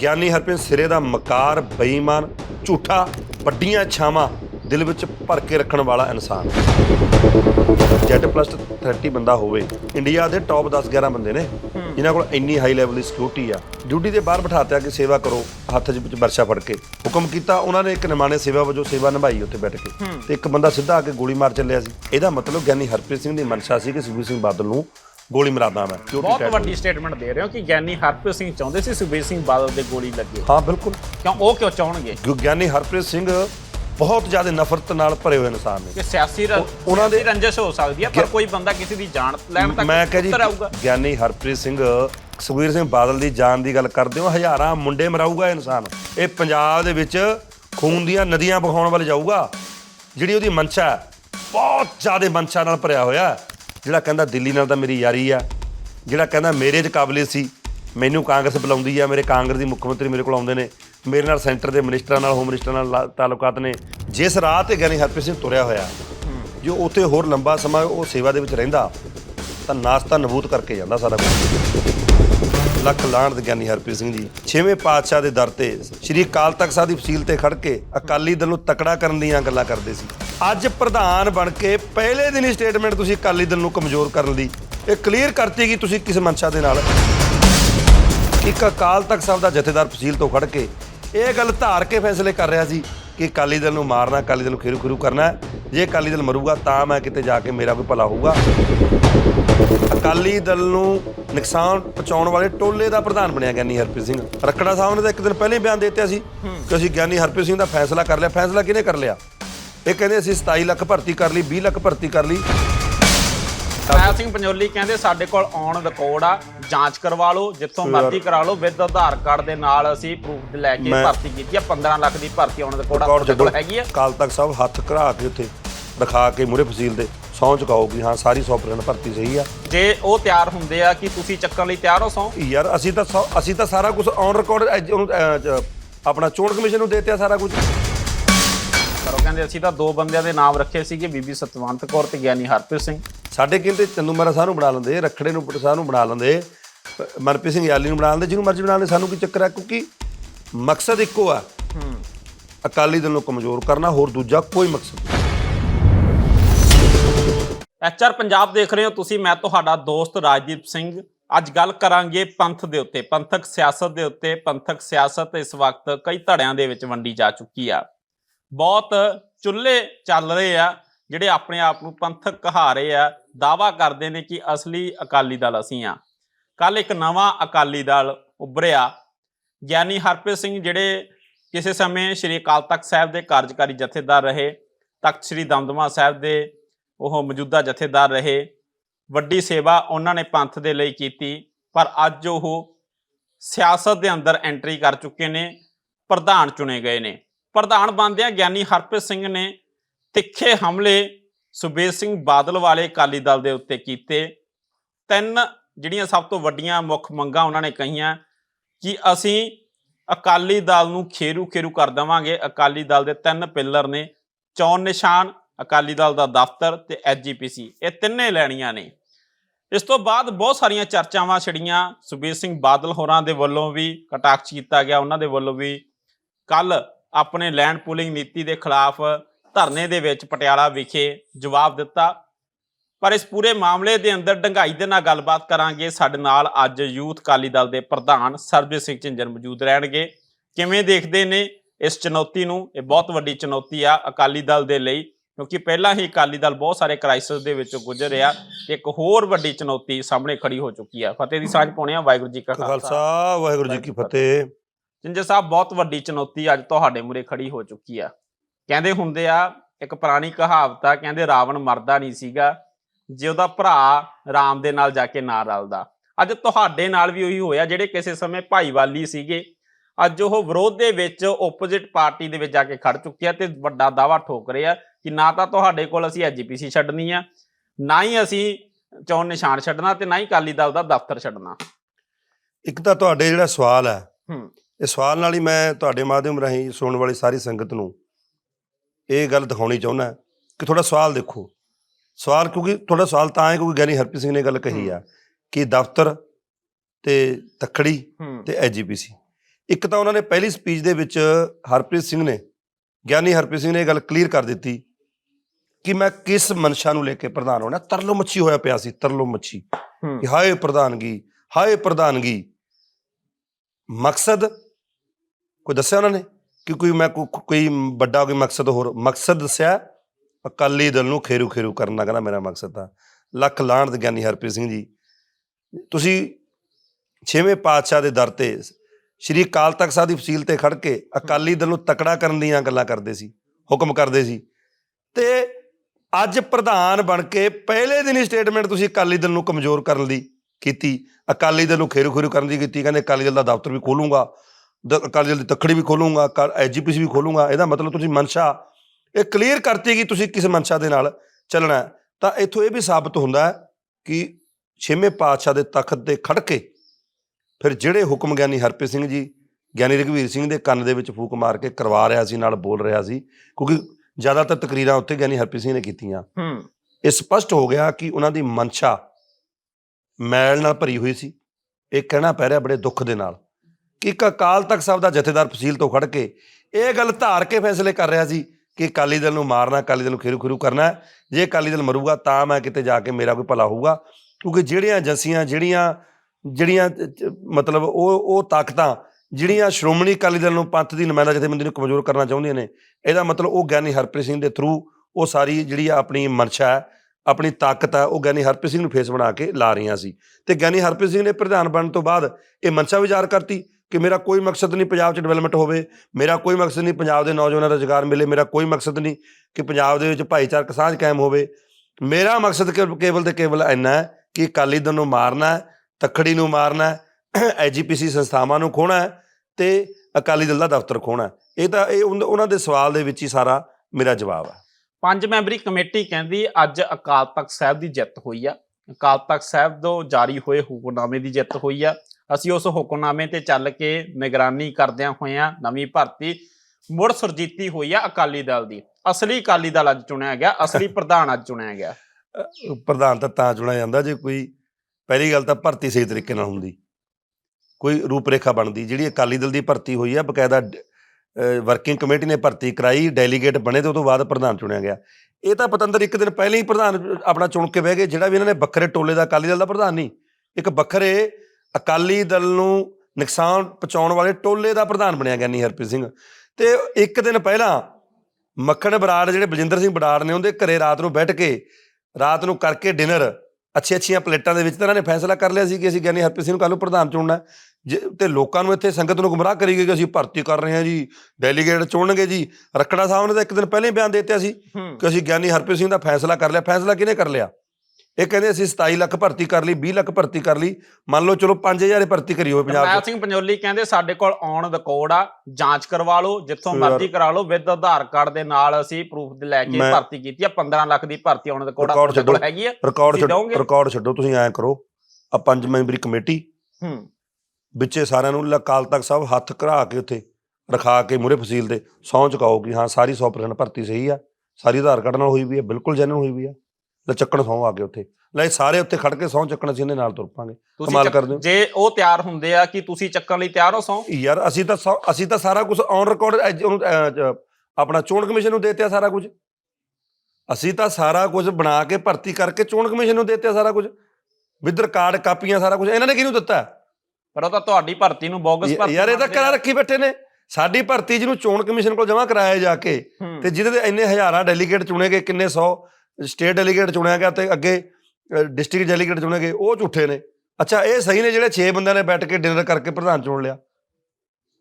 ਗਿਆਨੀ ਹਰਪ੍ਰੀਤ ਸਿਰੇ ਦਾ ਮਕਾਰ ਬੇਈਮਾਨ ਝੂਠਾ ਵੱਡੀਆਂ ਇੱਛਾਵਾਂ ਦਿਲ ਵਿੱਚ ਭਰ ਕੇ ਰੱਖਣ ਵਾਲਾ ਇਨਸਾਨ। ਜੈਟ ਪਲੱਸ 30 ਬੰਦਾ ਹੋਵੇ ਇੰਡੀਆ ਦੇ ਟੌਪ 10 11 ਬੰਦੇ ਨੇ ਜਿਨ੍ਹਾਂ ਕੋਲ ਇੰਨੀ ਹਾਈ ਲੈਵਲ ਦੀ ਸਿਕਿਉਰਿਟੀ ਆ। ਡਿਊਟੀ ਦੇ ਬਾਹਰ ਬਿਠਾਤਿਆ ਕਿ ਸੇਵਾ ਕਰੋ ਹੱਥ 'ਚ ਵਿੱਚ ਵਰਸ਼ਾ ਫੜ ਕੇ। ਹੁਕਮ ਕੀਤਾ ਉਹਨਾਂ ਨੇ ਇੱਕ ਨਿਮਾਣੇ ਸੇਵਾ ਵਜੋਂ ਸੇਵਾ ਨਿਭਾਈ ਉੱਥੇ ਬੈਠ ਕੇ। ਤੇ ਇੱਕ ਬੰਦਾ ਸਿੱਧਾ ਆ ਕੇ ਗੋਲੀ ਮਾਰ ਚੱਲਿਆ ਸੀ। ਇਹਦਾ ਮਤਲਬ ਗਿਆਨੀ ਹਰਪ੍ਰੀਤ ਸਿੰਘ ਦੀ ਮਨਸ਼ਾ ਸੀ ਕਿ ਸੁਖਬੀਰ ਸਿੰਘ ਬਾਦਲ ਨੂੰ ਗੋਲੀ ਮਰਾਦਾ ਮੈਂ। ਬਹੁਤ ਵੱਡੀ ਸਟੇਟਮੈਂਟ ਦੇ ਰਹੇ ਹੋ ਕਿ ਗਿਆਨੀ ਹਰਪ੍ਰੀਤ ਸਿੰਘ ਚਾਹੁੰਦੇ ਸੀ ਸੁਖਬੀਰ ਸਿੰਘ ਬਾਦਲ ਦੇ ਗੋਲੀ ਲੱਗੇ। ਹਾਂ ਬਿਲਕੁਲ। ਕਿਉਂ? ਉਹ ਕਿਉਂ ਚਾਹਣਗੇ? ਗਿਆਨੀ ਹਰਪ੍ਰੀਤ ਸਿੰਘ ਬਹੁਤ ਜ਼ਿਆਦਾ ਨਫ਼ਰਤ ਨਾਲ ਭਰੇ ਹੋਏ ਇਨਸਾਨ ਨੇ। ਕਿ ਸਿਆਸੀ ਉਹਨਾਂ ਦੇ- ਰੰਜਿਸ਼ ਹੋ ਸਕਦੀ ਹੈ ਪਰ ਕੋਈ ਬੰਦਾ ਕਿਸੇ ਦੀ ਜਾਨ ਲੈਣ ਤੱਕ ਮੈਂ ਕਹਾਂ ਜੀ ਗਿਆਨੀ ਹਰਪ੍ਰੀਤ ਸਿੰਘ ਸੁਖਬੀਰ ਸਿੰਘ ਬਾਦਲ ਦੀ ਜਾਨ ਦੀ ਗੱਲ ਕਰਦੇ ਹੋ ਹਜ਼ਾਰਾਂ ਮੁੰਡੇ ਮਰਾਊਗਾ ਇਹ ਇਨਸਾਨ। ਇਹ ਪੰਜਾਬ ਦੇ ਵਿੱਚ ਖੂਨ ਦੀਆਂ ਨਦੀਆਂ ਬਹਾਉਣ ਵੱਲ ਜਾਊਗਾ ਜਿਹੜੀ ਉਹਦੀ ਮਨਸ਼ਾ ਹੈ, ਬਹੁਤ ਜ਼ਿਆਦਾ ਮਨਸ਼ਾ ਨਾਲ ਭਰਿਆ ਹੋਇਆ ਹੈ। ਜਿਹੜਾ ਕਹਿੰਦਾ ਦਿੱਲੀ ਨਾਲ ਤਾਂ ਮੇਰੀ ਯਾਰੀ ਆ, ਜਿਹੜਾ ਕਹਿੰਦਾ ਮੇਰੇ 'ਚ ਕਾਬਲੀਅਤ ਸੀ, ਮੈਨੂੰ ਕਾਂਗਰਸ ਬੁਲਾਉਂਦੀ ਆ, ਮੇਰੇ ਕਾਂਗਰਸ ਦੀ ਮੁੱਖ ਮੰਤਰੀ ਮੇਰੇ ਕੋਲ ਆਉਂਦੇ ਨੇ, ਮੇਰੇ ਨਾਲ ਸੈਂਟਰ ਦੇ ਮਿਨਿਸਟਰਾਂ ਨਾਲ, ਹੋਮ ਮਿਨਿਸਟਰ ਨਾਲ ਲਾ- ਤਾਲੁਕਾਤ ਨੇ, ਜਿਸ ਰਾਹ ਤੇ ਗਿਆਨੀ ਹਰਪ੍ਰੀਤ ਸਿੰਘ ਤੁਰਿਆ ਹੋਇਆ, ਜੋ ਉੱਥੇ ਹੋਰ ਲੰਬਾ ਸਮਾਂ ਉਹ ਸੇਵਾ ਦੇ ਵਿੱਚ ਰਹਿੰਦਾ, ਤਾਂ ਨਾਸਤਾ ਨਬੂਤ ਕਰਕੇ ਜਾਂਦਾ ਸਾਰਾ ਕੁਝ। ਲੱਖ ਲਾਹਣ ਦੇ ਗਿਆਨੀ ਹਰਪ੍ਰੀਤ ਸਿੰਘ ਜੀ, ਛੇਵੇਂ ਪਾਤਸ਼ਾਹ ਦੇ ਦਰ ਤੇ, ਸ੍ਰੀ ਅਕਾਲ ਤਖਤ ਸਾਹਿਬ ਦੀ ਫਸੀਲ ਤੇ ਖੜ ਕੇ ਅਕਾਲੀ ਦਲ ਨੂੰ ਤਕੜਾ ਕਰਨ ਦੀਆਂ ਗੱਲਾਂ ਕਰਦੇ ਸੀ। ਅੱਜ ਪ੍ਰਧਾਨ ਬਣ ਕੇ ਪਹਿਲੇ ਦਿਨ ਹੀ ਸਟੇਟਮੈਂਟ ਤੁਸੀਂ ਅਕਾਲੀ ਦਲ ਨੂੰ ਕਮਜ਼ੋਰ ਕਰਨ ਦੀ ਇਹ ਕਲੀਅਰ ਕਰਤੀ ਕਿ ਤੁਸੀਂ ਕਿਸ ਮਨਸ਼ਾ ਦੇ ਨਾਲ। ਇੱਕ ਅਕਾਲ ਤਖਤ ਸਾਹਿਬ ਦਾ ਜਥੇਦਾਰ ਫਸੀਲ ਤੋਂ ਖੜ ਕੇ ਇਹ ਗੱਲ ਧਾਰ ਕੇ ਫੈਸਲੇ ਕਰ ਰਿਹਾ ਸੀ ਕਿ ਅਕਾਲੀ ਦਲ ਨੂੰ ਮਾਰਨਾ, ਅਕਾਲੀ ਦਲ ਨੂੰ ਖੇਰੂ ਖੇਰੂ ਕਰਨਾ ਜੇ ਅਕਾਲੀ ਦਲ ਮਰੂਗਾ ਤਾਂ ਮੈਂ ਕਿਤੇ ਜਾ ਕੇ ਮੇਰਾ ਕੋਈ ਭਲਾ ਹੋਊਗਾ। ਅਕਾਲੀ ਦਲ ਨੂੰ ਨੁਕਸਾਨ ਪਹੁੰਚਾਉਣ ਵਾਲੇ ਟੋਲੇ ਦਾ ਪ੍ਰਧਾਨ ਬਣਿਆ ਗਿਆਨੀ ਹਰਪ੍ਰੀਤ ਸਿੰਘ। ਰੱਖੜਾ ਸਾਹਿਬ ਨੇ ਤਾਂ ਇੱਕ ਦਿਨ ਪਹਿਲੇ ਬਿਆਨ ਦੇ ਦਿੱਤਾ ਸੀ ਕਿ ਅਸੀਂ ਗਿਆਨੀ ਹਰਪ੍ਰੀਤ ਸਿੰਘ ਦਾ ਫੈਸਲਾ ਕਰ ਲਿਆ। ਫੈਸਲਾ ਕਿਹਨੇ ਕਰ ਲਿਆ? ਇਹ ਕਹਿੰਦੇ ਅਸੀਂ 27 ਲੱਖ ਭਰਤੀ ਕਰ ਲਈ 20 ਲੱਖ ਭਰਤੀ ਕਰ ਲਈ। ਸਾਇਆ ਸਿੰਘ ਪੰਜੋਲੀ ਕਹਿੰਦੇ ਸਾਡੇ ਕੋਲ ਔਨ ਰਿਕਾਰਡ ਆ ਜਾਂਚ ਕਰਵਾ ਲਓ ਜਿੱਥੋਂ ਮਰਜ਼ੀ ਕਰਾ ਲਓ ਵਿਦ ਆਧਾਰ ਕਾਰਡ ਦੇ ਨਾਲ ਅਸੀਂ ਪ੍ਰੂਫ ਲੈ ਕੇ ਮੈਂ- ਭਰਤੀ ਕੀਤੀ ਆ 15 ਲੱਖ ਦੀ ਭਰਤੀ ਔਨ ਰਿਕਾਰਡ ਛੱਡੋ ਕੋਲ ਹੈਗੀ ਆ। ਕਾਲ ਤੱਕ ਸਭ ਹੱਥ ਘਰਾ ਕੇ ਉੱਥੇ ਦਿਖਾ ਕੇ ਮੂਰੇ ਫਸੀਲ ਦੇ ਸਹੁੰ ਚੁਕਾਓ ਕਿ ਹਾਂ ਸਾਰੀ 100% ਭਰਤੀ ਸਹੀ ਆ। ਜੇ ਉਹ ਤਿਆਰ ਹੁੰਦੇ ਆ ਕਿ ਤੁਸੀਂ ਚੱਕਣ ਲਈ ਤਿਆਰ ਹੋ ਸੌ ਯਾਰ ਅਸੀਂ ਤਾਂ ਸੌ- ਅਸੀਂ ਤਾਂ ਸਾਰਾ ਕੁਝ ਔਨ ਰਿਕਾਰਡ ਆਪਣਾ ਚੋਣ ਕਮਿਸ਼ਨ ਨੂੰ ਦੇ ਦਿੱਤਾ ਸਾਰਾ ਕੁਝ ਕਰੋ। ਕਹਿੰਦੇ ਅਸੀਂ ਤਾਂ ਦੋ ਬੰਦਿਆਂ ਦੇ ਨਾਮ ਰੱਖੇ ਸੀਗੇ ਬੀਬੀ ਸਤਵੰਤ ਕੌਰ ਤੇ ਗਿਆਨੀ ਹਰਪ੍ਰੀਤ ਸਿੰਘ। ਸਾਡੇ ਕਹਿੰਦੇ ਚੰਦੂ ਮਹਾਰਾਜ ਸਾਹਿਬ ਨੂੰ ਬਣਾ ਲੈਂਦੇ ਰਖੜੇ ਨੂੰ ਪਟ ਸਾਹਿਬ ਨੂੰ ਬਣਾ ਲੈਂਦੇ ਮਨਪ੍ਰੀਤ ਸਿੰਘ ਯਾਲੀ ਨੂੰ ਬਣਾ ਲੈਂਦੇ ਜਿਹਨੂੰ ਮਰਜ਼ੀ ਬਣਾ ਲੈਂਦੇ ਸਾਨੂੰ ਕੀ ਚੱਕਰ ਹੈ ਕਿਉਂਕਿ ਮਕਸਦ ਇੱਕੋ ਆ। ਅਕਾਲੀ ਦਲ ਨੂੰ ਕਮਜ਼ੋਰ ਕਰਨਾ ਹੋਰ ਦੂਜਾ ਕੋਈ ਮਕਸਦ ਨਹੀਂ। ਐਚਆਰ ਪੰਜਾਬ ਦੇਖ ਰਹੇ ਹੋ ਤੁਸੀਂ ਮੈਂ ਤੁਹਾਡਾ ਦੋਸਤ ਰਾਜਦੀਪ ਸਿੰਘ। ਅੱਜ ਗੱਲ ਕਰਾਂਗੇ ਪੰਥ ਦੇ ਉੱਤੇ ਪੰਥਕ ਸਿਆਸਤ ਦੇ ਉੱਤੇ। ਪੰਥਕ ਸਿਆਸਤ ਇਸ ਵਕਤ ਕਈ ਧੜਿਆਂ ਦੇ ਵਿੱਚ ਵੰਡੀ ਜਾ ਚੁੱਕੀ ਆ। ਬਹੁਤ ਚੁੱਲ੍ਹੇ ਚੱਲ ਰਹੇ ਆ, ਜਿਹੜੇ ਆਪਣੇ ਆਪ ਨੂੰ ਪੰਥਕ ਕਹਾ ਰਹੇ ਆ ਦਾਵਾ ਕਰਦੇ ਨੇ ਕਿ ਅਸਲੀ ਅਕਾਲੀ ਦਲ ਅਸੀਂ ਆ। ਕੱਲ ਇੱਕ ਨਵਾਂ ਅਕਾਲੀ ਦਲ ਉੱਭਰਿਆ ਗਿਆਨੀ ਹਰਪ੍ਰੀਤ ਸਿੰਘ ਜਿਹੜੇ ਕਿਸੇ ਸਮੇਂ ਸ਼੍ਰੀ ਅਕਾਲ ਤਖਤ ਸਾਹਿਬ ਦੇ ਕਾਰਜਕਾਰੀ ਜਥੇਦਾਰ ਰਹੇ, ਤਖਤ ਸ੍ਰੀ ਦਮਦਮਾ ਸਾਹਿਬ ਦੇ ਉਹ ਮੌਜੂਦਾ ਜਥੇਦਾਰ ਰਹੇ, ਵੱਡੀ ਸੇਵਾ ਉਹਨਾਂ ਨੇ ਪੰਥ ਦੇ ਲਈ ਕੀਤੀ, ਪਰ ਅੱਜ ਉਹ ਸਿਆਸਤ ਦੇ ਅੰਦਰ ਐਂਟਰੀ ਕਰ ਚੁੱਕੇ ਨੇ, ਪ੍ਰਧਾਨ ਚੁਣੇ ਗਏ ਨੇ। ਪ੍ਰਧਾਨ ਬਣਦਿਆਂ ਗਿਆਨੀ ਹਰਪ੍ਰੀਤ ਸਿੰਘ ਨੇ ਤਿੱਖੇ ਹਮਲੇ ਸੁਬੇਰ ਸਿੰਘ ਬਾਦਲ ਵਾਲੇ ਅਕਾਲੀ ਦਲ ਦੇ ਉੱਤੇ ਕੀਤੇ। ਤਿੰਨ ਜਿਹੜੀਆਂ ਸਭ ਤੋਂ ਵੱਡੀਆਂ ਮੁੱਖ ਮੰਗਾਂ ਉਹਨਾਂ ਨੇ ਕਹੀਆਂ ਕਿ ਅਸੀਂ ਅਕਾਲੀ ਦਲ ਨੂੰ ਖੇਰੂ ਖੇਰੂ ਕਰ ਦੇਵਾਂਗੇ। ਅਕਾਲੀ ਦਲ ਦੇ ਤਿੰਨ ਪਿੱਲਰ ਨੇ, ਚੌਣ ਨਿਸ਼ਾਨ, ਅਕਾਲੀ ਦਲ ਦਾ ਦਫ਼ਤਰ ਤੇ ਐਸਜੀਪੀਸੀ ਇਹ ਤਿੰਨੇ ਲੈਣੀਆਂ ਨੇ। ਇਸ ਤੋਂ ਬਾਅਦ ਬਹੁਤ ਸਾਰੀਆਂ ਚਰਚਾਵਾਂ ਛਿੜੀਆਂ ਸੁਬੀਰ ਸਿੰਘ ਬਾਦਲ ਹੋਰਾਂ ਦੇ ਵੱਲੋਂ ਵੀ, ਕਟਾਕਸ਼ ਕੀਤਾ ਗਿਆ। ਉਹਨਾਂ ਦੇ ਵੱਲੋਂ ਵੀ ਕੱਲ ਆਪਣੇ ਲੈਂਡ ਪੂਲਿੰਗ ਨੀਤੀ ਦੇ ਖਿਲਾਫ ਧਰਨੇ ਦੇ ਵਿੱਚ ਪਟਿਆਲਾ ਵਿਖੇ ਜਵਾਬ ਦਿੱਤਾ। ਪਰ ਇਸ ਪੂਰੇ ਮਾਮਲੇ ਦੇ ਅੰਦਰ ਡੰਗਾਈ ਦੇ ਨਾਲ ਗੱਲਬਾਤ ਕਰਾਂਗੇ। ਸਾਡੇ ਨਾਲ ਅੱਜ ਯੂਥ ਅਕਾਲੀ ਦਲ ਦੇ ਪ੍ਰਧਾਨ ਸਰਬਜੀਤ ਸਿੰਘ ਝਿੰਜਰ ਮੌਜੂਦ ਰਹਿਣਗੇ। ਕਿਵੇਂ ਦੇਖਦੇ ਨੇ ਇਸ ਚੁਣੌਤੀ ਨੂੰ? ਇਹ ਬਹੁਤ ਵੱਡੀ ਚੁਣੌਤੀ ਆ ਅਕਾਲੀ ਦਲ ਦੇ ਲਈ ਕਿਉਂਕਿ ਪਹਿਲਾਂ ਹੀ ਅਕਾਲੀ ਦਲ ਬਹੁਤ ਸਾਰੇ ਕ੍ਰਾਈਸਿਸ ਦੇ ਵਿੱਚੋਂ ਗੁਜ਼ਰ ਰਿਹਾ ਤੇ ਇੱਕ ਹੋਰ ਵੱਡੀ ਚੁਣੌਤੀ ਸਾਹਮਣੇ ਖੜੀ ਹੋ ਚੁੱਕੀ ਆ। ਫਤਿਹ ਦੀ ਸਾਂਝ ਪਾਉਣੇ ਆ ਵਾਹਿਗੁਰੂ ਜੀ ਕਾ ਖਾਲਸਾ। ਵਾਹਿਗੁਰੂ ਜੀ ਕੀ ਫਤਿਹ। ਜਿੰਜਰ ਸਾਹਿਬ ਬਹੁਤ ਵੱਡੀ ਚੁਣੌਤੀ ਅੱਜ ਤੁਹਾਡੇ ਮੂਰੇ ਖੜੀ ਹੋ ਚੁੱਕੀ ਆ। ਕਹਿੰਦੇ ਹੁੰਦੇ ਆ ਇੱਕ ਪੁਰਾਣੀ ਕਹਾਵਤ ਆ ਕਹਿੰਦੇ ਰਾਵਣ ਮਰਦਾ ਨਹੀਂ ਸੀਗਾ ਜੇ ਉਹਦਾ ਭਰਾ ਰਾਮ ਦੇ ਨਾਲ ਜਾ ਕੇ ਨਾ ਰਲਦਾ। ਅੱਜ ਤੁਹਾਡੇ ਨਾਲ ਵੀ ਉਹੀ ਹੋਇਆ ਜਿਹੜੇ ਕਿਸੇ ਸਮੇਂ ਭਾਈਵਾਲੀ ਸੀਗੇ। ਅੱਜ ਉਹ ਵਿਰੋਧ ਦੇ ਵਿੱਚ ਆਪੋਜ਼ਿਟ ਪਾਰਟੀ ਦੇ ਵਿੱਚ ਜਾ ਕੇ ਖੜ ਚੁੱਕੇ ਆ ਤੇ ਵੱਡਾ ਦਾਵਾ ਠੋਕ ਰਹੇ ਆ ਕਿ ਨਾ ਤਾਂ ਤੁਹਾਡੇ ਕੋਲ ਅਸੀਂ ਐਜੀਪੀਸੀ ਛੱਡਣੀ ਆ ਨਾ ਹੀ ਅਸੀਂ ਚੌਣ ਨਿਸ਼ਾਨ ਛੱਡਣਾ ਤੇ ਨਾ ਹੀ ਅਕਾਲੀ ਦਲ ਦਾ ਦਫ਼ਤਰ ਛੱਡਣਾ। ਇੱਕ ਤਾਂ ਤੁਹਾਡੇ ਜਿਹੜਾ ਸਵਾਲ ਹੈ ਹੂੰ। ਇਹ ਸਵਾਲ ਨਾਲ ਹੀ ਮੈਂ ਤੁਹਾਡੇ ਮਾਧਿਅਮ ਰਾਹੀਂ ਸੁਣਨ ਵਾਲੀ ਸਾਰੀ ਸੰਗਤ ਨੂੰ ਇਹ ਗੱਲ ਦਿਖਾਉਣੀ ਚਾਹੁੰਦਾ ਕਿ ਤੁਹਾਡਾ ਸਵਾਲ ਦੇਖੋ। ਸਵਾਲ ਕਿਉਂਕਿ ਤੁਹਾਡਾ ਸਵਾਲ ਤਾਂ ਹੈ ਕਿਉਂਕਿ ਗਿਆਨੀ ਹਰਪ੍ਰੀਤ ਸਿੰਘ ਨੇ ਗੱਲ ਕਹੀ ਆ ਕਿ ਦਫ਼ਤਰ ਤੇ ਤਖੜੀ ਤੇ ਐਜੀਪੀਸੀ। ਇੱਕ ਤਾਂ ਉਹਨਾਂ ਨੇ ਪਹਿਲੀ ਸਪੀਚ ਦੇ ਵਿੱਚ ਹਰਪ੍ਰੀਤ ਸਿੰਘ ਨੇ ਗਿਆਨੀ ਹਰਪ੍ਰੀਤ ਸਿੰਘ ਨੇ ਇਹ ਗੱਲ ਕਲੀਅਰ ਕਰ ਦਿੱਤੀ ਕਿ ਮੈਂ ਕਿਸ ਮਨਸ਼ਾ ਨੂੰ ਲੈ ਕੇ ਪ੍ਰਧਾਨ ਹੋਣਾ। ਤਰਲੋ ਮੱਛੀ ਹੋਇਆ ਪਿਆ ਸੀ ਤਰਲੋ ਮੱਛੀ। ਕਿ ਹਾਏ ਪ੍ਰਧਾਨਗੀ ਹਾਏ ਪ੍ਰਧਾਨਗੀ। ਮਕਸਦ ਕੋਈ ਦੱਸਿਆ ਉਹਨਾਂ ਨੇ ਕਿ ਕੋਈ ਮੈਂ ਕੋ- ਕੋਈ ਵੱਡਾ ਕੋਈ ਮਕਸਦ ਹੋਰ? ਮਕਸਦ ਦੱਸਿਆ ਅਕਾਲੀ ਦਲ ਨੂੰ ਖੇਰੂ ਖੇਰੂ ਕਰਨਾ, ਕਹਿੰਦਾ ਮੇਰਾ ਮਕਸਦ ਤਾਂ। ਲੱਖ ਲਾਹਣ ਗਿਆਨੀ ਹਰਪ੍ਰੀਤ ਸਿੰਘ ਜੀ। ਤੁਸੀਂ ਛੇਵੇਂ ਪਾਤਸ਼ਾਹ ਦੇ ਦਰ ਤੇ ਸ਼੍ਰੀ ਅਕਾਲ ਤਖਤ ਸਾਹਿਬ ਦੀ ਫਸੀਲ ਤੇ ਖੜ ਕੇ ਅਕਾਲੀ ਦਲ ਨੂੰ ਤਕੜਾ ਕਰਨ ਦੀਆਂ ਗੱਲਾਂ ਕਰਦੇ ਸੀ, ਹੁਕਮ ਕਰਦੇ ਸੀ। ਤੇ ਅੱਜ ਪ੍ਰਧਾਨ ਬਣ ਕੇ ਪਹਿਲੇ ਦਿਨ ਹੀ ਸਟੇਟਮੈਂਟ ਤੁਸੀਂ ਅਕਾਲੀ ਦਲ ਨੂੰ ਕਮਜ਼ੋਰ ਕਰਨ ਦੀ ਕੀਤੀ। ਅਕਾਲੀ ਦਲ ਨੂੰ ਖੇਰੂ ਖੇਰੂ ਕਰਨ ਦੀ ਕੀਤੀ। ਕਹਿੰਦੇ ਅਕਾਲੀ ਦਲ ਦਾ ਦਫ਼ਤਰ ਵੀ ਖੋਲੂੰਗਾ। ਦ- ਅਕਾਲੀ ਦਲ ਦੀ ਤਖੜੀ ਵੀ ਖੋਲੂੰਗਾ ਐਜੀਪੀਸੀ ਵੀ ਖੋਲੂੰਗਾ ਇਹਦਾ ਮਤਲਬ ਤੁਸੀਂ ਮਨਸ਼ਾ ਇਹ ਕਲੀਅਰ ਕਰਤੀ ਕਿ ਤੁਸੀਂ ਕਿਸ ਮਨਸ਼ਾ ਦੇ ਨਾਲ ਚੱਲਣਾ ਹੈ। ਤਾਂ ਇੱਥੋਂ ਇਹ ਵੀ ਸਾਬਤ ਹੁੰਦਾ ਹੈ ਕਿ ਛੇਵੇਂ ਪਾਤਸ਼ਾਹ ਦੇ ਤਖਤ ਤੇ ਖੜ ਕੇ ਫਿਰ ਜਿਹੜੇ ਹੁਕਮ ਗਿਆਨੀ ਹਰਪ੍ਰੀਤ ਸਿੰਘ ਜੀ ਗਿਆਨੀ ਰਘਵੀਰ ਸਿੰਘ ਦੇ ਕੰਨ ਦੇ ਵਿੱਚ ਫੂਕ ਮਾਰ ਕੇ ਕਰਵਾ ਰਿਹਾ ਸੀ ਨਾਲ ਬੋਲ ਰਿਹਾ ਸੀ ਕਿਉਂਕਿ ਜ਼ਿਆਦਾਤਰ ਤਕਰੀਰਾਂ ਉੱਤੇ ਗਿਆਨੀ ਹਰਪ੍ਰੀਤ ਸਿੰਘ ਨੇ ਕੀਤੀਆਂ। ਹੂੰ। ਇਹ ਸਪਸ਼ਟ ਹੋ ਗਿਆ ਕਿ ਉਹਨਾਂ ਦੀ ਮਨਸ਼ਾ ਮੈਲ ਨਾਲ ਭਰੀ ਹੋਈ ਸੀ। ਇਹ ਕਹਿਣਾ ਪੈ ਰਿਹਾ ਬੜੇ ਦੁੱਖ ਦੇ ਨਾਲ। ਕਿ ਇੱਕ ਅਕਾਲ ਤਖਤ ਸਾਹਿਬ ਦਾ ਜਥੇਦਾਰ ਫਸੀਲ ਤੋਂ ਖੜ ਕੇ ਇਹ ਗੱਲ ਧਾਰ ਕੇ ਫੈਸਲੇ ਕਰ ਰਿਹਾ ਸੀ ਕਿ ਅਕਾਲੀ ਦਲ ਨੂੰ ਮਾਰਨਾ, ਅਕਾਲੀ ਦਲ ਨੂੰ ਖੇਰੂ ਖੇਰੂ ਕਰਨਾ ਜੇ ਅਕਾਲੀ ਦਲ ਮਰੂਗਾ ਤਾਂ ਮੈਂ ਕਿਤੇ ਜਾ ਕੇ ਮੇਰਾ ਕੋਈ ਭਲਾ ਹੋਊਗਾ। ਕਿਉਂਕਿ ਜਿਹੜੀਆਂ ਏਜੰਸੀਆਂ ਜਿਹੜੀਆਂ ਜਿਹੜੀਆਂ ਮਤਲਬ ਉਹ ਉਹ ਤਾਕਤਾਂ, ਜਿਹੜੀਆਂ ਸ਼੍ਰੋਮਣੀ ਅਕਾਲੀ ਦਲ ਨੂੰ ਪੰਥ ਦੀ ਨੁਮਾਇੰਦਾ ਜਥੇਬੰਦੀ ਨੂੰ ਕਮਜ਼ੋਰ ਕਰਨਾ ਚਾਹੁੰਦੀਆਂ ਨੇ, ਇਹਦਾ ਮਤਲਬ ਉਹ ਗਿਆਨੀ ਹਰਪ੍ਰੀਤ ਸਿੰਘ ਦੇ ਥਰੂ ਉਹ ਸਾਰੀ ਜਿਹੜੀ ਆ ਆਪਣੀ ਮਨਸ਼ਾ ਹੈ, ਆਪਣੀ ਤਾਕਤ ਹੈ, ਉਹ ਗਿਆਨੀ ਹਰਪ੍ਰੀਤ ਸਿੰਘ ਨੂੰ ਫੇਸ ਬਣਾ ਕੇ ਲਾ ਰਹੀਆਂ ਸੀ। ਤੇ ਗਿਆਨੀ ਹਰਪ੍ਰੀਤ ਸਿੰਘ ਨੇ ਪ੍ਰਧਾਨ ਬਣਨ ਤੋਂ ਬਾਅਦ ਇਹ ਮਨਸ਼ਾ ਵਿਚਾਰ ਕਰਤੀ। ਕਿ ਮੇਰਾ ਕੋਈ ਮਕਸਦ ਨਹੀਂ ਪੰਜਾਬ 'ਚ ਡਿਵੈਲਪਮੈਂਟ ਹੋਵੇ, ਮੇਰਾ ਕੋਈ ਮਕਸਦ ਨਹੀਂ ਪੰਜਾਬ ਦੇ ਨੌਜਵਾਨਾਂ ਦਾ ਰੁਜ਼ਗਾਰ ਮਿਲੇ, ਮੇਰਾ ਕੋਈ ਮਕਸਦ ਨਹੀਂ ਕਿ ਪੰਜਾਬ ਦੇ ਵਿੱਚ ਭਾਈਚਾਰਕ ਸਾਂਝ ਕਾਇਮ ਹੋਵੇ। ਮੇਰਾ ਮਕਸਦ ਕੇਵਲ ਤੇ ਕੇਵਲ ਇੰਨਾ ਹੈ ਕਿ ਅਕਾਲੀ ਦਲ ਨੂੰ ਮਾਰਨਾ ਹੈ, ਤਖੜੀ ਨੂੰ ਮਾਰਨਾ ਹੈ, ਐਜੀਪੀਸੀ ਸੰਸਥਾਵਾਂ ਨੂੰ ਖੋਣਾ ਹੈ ਤੇ ਅਕਾਲੀ ਦਲ ਦਾ ਦਫ਼ਤਰ ਖੋਣਾ ਇਹ ਤਾਂ ਇਹ ਉਨ- ਉਹਨਾਂ ਦੇ ਸਵਾਲ ਦੇ ਵਿੱਚ ਹੀ ਸਾਰਾ ਮੇਰਾ ਜਵਾਬ ਹੈ। ਪੰਜ ਮੈਂਬਰੀ ਕਮੇਟੀ ਕਹਿੰਦੀ, ਅੱਜ ਅਕਾਲ ਤਖਤ ਸਾਹਿਬ ਦੀ ਜਿੱਤ ਹੋਈ ਆ। ਅਕਾਲ ਤਖਤ ਸਾਹਿਬ ਤੋਂ ਜਾਰੀ ਹੋਏ ਹੁਕਮਨਾਮੇ ਦੀ ਜਿੱਤ ਹੋਈ ਆ। ਅਸੀਂ ਉਸ ਹੁਕਮਨਾਮੇ ਤੇ ਚੱਲ ਕੇ ਨਿਗਰਾਨੀ ਕਰਦਿਆਂ ਹੋਇਆਂ ਨਵੀਂ ਭਰਤੀ ਮੁੜ ਸੁਰਜੀਤੀ ਹੋਈ ਆ ਅਕਾਲੀ ਦਲ ਦੀ। ਅਸਲੀ ਅਕਾਲੀ ਦਲ ਅੱਜ ਚੁਣਿਆ ਗਿਆ ਅਸਲੀ ਪ੍ਰਧਾਨ ਅੱਜ ਚੁਣਿਆ ਗਿਆ। ਪ੍ਰਧਾਨ ਤਾਂ ਤਾਂ ਚੁਣਿਆ ਜਾਂਦਾ ਜੇ ਕੋਈ ਪਹਿਲੀ ਗੱਲ ਤਾਂ ਭਰਤੀ ਸਹੀ ਤਰੀਕੇ ਨਾਲ ਹੁੰਦੀ। ਕੋਈ ਰੂਪਰੇਖਾ ਬਣਦੀ ਜਿਹੜੀ ਅਕਾਲੀ ਦਲ ਦੀ ਭਰਤੀ ਹੋਈ ਆ ਬਕਾਇਦਾ ਵਰਕਿੰਗ ਕਮੇਟੀ ਨੇ ਭਰਤੀ ਕਰਾਈ ਡੈਲੀਗੇਟ ਬਣੇ ਤੇ ਉਹ ਤੋਂ ਬਾਅਦ ਪ੍ਰਧਾਨ ਚੁਣਿਆ ਗਿਆ। ਇਹ ਤਾਂ ਪਤੰਦਰ ਇੱਕ ਦਿਨ ਪਹਿਲਾਂ ਹੀ ਪ੍ਰਧਾਨ ਆਪਣਾ ਚੁਣ ਕੇ ਬਹਿ ਗਏ ਜਿਹੜਾ ਵੀ ਇਹਨਾਂ ਨੇ ਵੱਖਰੇ ਟੋਲੇ ਦਾ ਅਕਾਲੀ ਦਲ ਦਾ ਪ੍ਰਧਾਨ ਨਹੀਂ ਇੱਕ ਵੱਖਰੇ ਅਕਾਲੀ ਦਲ ਨੂੰ ਨੁਕਸਾਨ ਪਹੁੰਚਾਉਣ ਵਾਲੇ ਟੋਲੇ ਦਾ ਪ੍ਰਧਾਨ ਬਣਿਆ ਗਿਆ ਨਹੀਂ ਹਰਪ੍ਰੀਤ ਸਿੰਘ। ਤੇ ਇੱਕ ਦਿਨ ਪਹਿਲਾਂ ਮੱਖਣ ਬਰਾੜ ਜਿਹੜੇ ਬਲਜਿੰਦਰ ਸਿੰਘ ਬਰਾੜ ਨੇ ਉਹਦੇ ਘਰੇ ਰਾਤ ਨੂੰ ਬੈਠ ਕੇ ਰਾਤ ਨੂੰ ਕਰਕੇ ਡਿਨਰ ਅੱਛੀ ਅੱਛੀਆਂ ਪਲੇਟਾਂ ਦੇ ਵਿੱਚ ਤਾਂ ਇਹਨਾਂ ਨੇ ਫੈਸਲਾ ਕਰ ਲਿਆ ਸੀ ਕਿ ਅਸੀਂ ਗਿਆਨੀ ਹਰਪ੍ਰੀਤ ਸਿੰਘ ਨੂੰ ਕੱਲ੍ਹ ਨੂੰ ਪ੍ਰਧਾਨ ਚੁਣਨਾ। ਜੇ- ਤੇ ਲੋਕਾਂ ਨੂੰ ਇੱਥੇ ਸੰਗਤ ਨੂੰ ਗੁੰਮਰਾਹ ਕਰੀ ਗਏ ਕਿ ਅਸੀਂ ਭਰਤੀ ਕਰ ਰਹੇ ਹਾਂ ਜੀ ਡੈਲੀਗੇਟ ਚੁਣਨਗੇ ਜੀ। ਰੱਖੜਾ ਸਾਹਿਬ ਨੇ ਤਾਂ ਇੱਕ ਦਿਨ ਪਹਿਲਾਂ ਹੀ ਬਿਆਨ ਦੇ ਦਿੱਤਾ ਸੀ ਕਿ ਅਸੀਂ ਗਿਆਨੀ ਹਰਪ੍ਰੀਤ ਸਿੰਘ ਦਾ ਫੈਸਲਾ ਕਰ ਲਿਆ। ਫੈਸਲਾ ਕਿਹਨੇ ਕਰ ਲਿਆ? ਇਹ ਕਹਿੰਦੇ ਅਸੀਂ 27 ਲੱਖ ਭਰਤੀ ਕਰ ਲਈ 20 ਲੱਖ ਭਰਤੀ ਕਰ ਲਈ। ਮੰਨ ਲਓ ਚਲੋ 5000 ਹੀ ਭਰਤੀ ਕਰੀ ਹੋਵੇ ਪੰਜਾਬ 'ਚ। ਸਿੰਘ ਪੰਜੋਲੀ ਕਹਿੰਦੇ ਸਾਡੇ ਕੋਲ ਔਨ ਰਿਕਾਰਡ ਆ ਜਾਂਚ ਕਰਵਾ ਲਓ ਜਿੱਥੋਂ ਮਰਜ਼ੀ ਕਰਾ ਲਓ ਵਿਦ ਆਧਾਰ ਕਾਰਡ ਦੇ ਨਾਲ ਅਸੀਂ ਪ੍ਰੂਫ ਦੇ ਲੈ ਕੇ ਭਰਤੀ ਕੀਤੀ ਆ 15 ਲੱਖ ਦੀ ਭਰਤੀ ਔਨ ਰਿਕਾਰਡ ਆਪਣੇ ਕੋਲ ਛੱਡੋ। ਹੈਗੀ ਆ। ਰਿਕਾਰਡ ਛੱਡੋ? ਰਿਕਾਰਡ ਛੱਡੋ ਤੁਸੀਂ ਐਂ ਕਰੋ। ਆ ਪੰਜ ਮੈਂਬਰੀ ਕਮੇਟੀ ਹੂੰ। ਵਿੱਚੇ ਸਾਰਿਆਂ ਨੂੰ ਅਕਾਲ ਤਖਤ ਸਾਹਿਬ ਹੱਥ ਘਰਾ ਕੇ ਉੱਥੇ ਰਖਾ ਕੇ ਮੂਰੇ ਫਸੀਲ ਤੇ ਸਹੁੰ ਚੁਕਾਓ ਕਿ ਹਾਂ ਸਾਰੀ 100% ਭਰਤੀ ਸਹੀ ਆ। ਸਾਰੀ ਆਧਾਰ ਕਾਰਡ ਨਾਲ ਹੋਈ ਵੀ ਹੈ ਬਿਲਕੁਲ ਜੈਨੂਨ ਹੋਈ ਵੀ ਆ। ਲੈ ਚੱਕਣ ਸਹੁੰ ਆ ਕੇ ਉੱਥੇ ਲੈ ਸਾਰੇ ਉੱਥੇ ਖੜ ਕੇ ਸਹੁੰ ਚੱਕਣ ਅਸੀਂ ਇਹਦੇ ਨਾਲ ਤੁਰ ਪਾਂਗੇ ਕਮਾਲ ਚੱਕ- ਕਰਦੇ ਹੋ। ਜੇ ਉਹ ਤਿਆਰ ਹੁੰਦੇ ਆ ਕਿ ਤੁਸੀਂ ਚੱਕਣ ਲਈ ਤਿਆਰ ਹੋ ਸੌ ਯਾਰ ਅਸੀਂ ਤਾਂ ਅਸੀਂ ਤਾਂ ਸਾਰਾ ਕੁਝ ਔਨ ਰਿਕਾਰਡ ਆਪਣਾ ਚੋਣ ਕਮਿਸ਼ਨ ਨੂੰ ਦੇਤਿਆ ਸਾਰਾ ਕੁਝ ਅਸੀਂ ਤਾਂ ਸਾਰਾ ਕੁਝ ਬਣਾ ਕੇ ਭਰਤੀ ਕਰਕੇ ਚੋਣ ਕਮਿਸ਼ਨ ਨੂੰ ਦੇਤਿਆ ਸਾਰਾ ਕੁਝ ਵਿਦ ਰਿਕਾਰਡ ਕਾਪੀਆਂ ਸਾਰਾ ਕੁਝ ਇਹਨਾਂ ਨੇ ਕਿਹਨੂੰ ਦਿੱਤਾ? ਪਰ ਉਹ ਤਾਂ ਤੁਹਾਡੀ ਭਰਤੀ ਨੂੰ ਬੋਗਸ ਯ- ਭਰਤੀ ਯਾਰ ਇਹ ਤਾਂ ਮੰਨਦੇ ਕਰਾ। ਰੱਖੀ ਬੈਠੇ ਨੇ ਸਾਡੀ ਭਰਤੀ ਜਿਹਨੂੰ ਚੋਣ ਕਮਿਸ਼ਨ ਕੋਲ ਜਮ੍ਹਾਂ ਕਰਾਇਆ ਜਾ ਕੇ ਹੂੰ। ਤੇ ਜਿਹਦੇ ਤੇ ਇੰਨੇ ਹਜ਼ਾਰਾਂ ਡੈਲੀਗੇਟ ਚੁਣੇ ਗਏ ਕਿੰਨੇ 100 ਸਟੇਟ ਡੈਲੀਗੇਟ ਚੁਣਿਆ ਗਿਆ ਤੇ ਅੱਗੇ ਡਿਸਟ੍ਰਿਕਟ ਡੈਲੀਗੇਟ ਚੁਣੇ ਗਏ ਉਹ ਝੂਠੇ ਨੇ। ਅੱਛਾ ਇਹ ਸਹੀ ਨੇ ਜਿਹੜੇ 6 ਬੰਦਿਆਂ ਨੇ ਬੈਠ ਕੇ ਡਿਨਰ ਕਰਕੇ ਪ੍ਰਧਾਨ ਚੁਣ ਲਿਆ।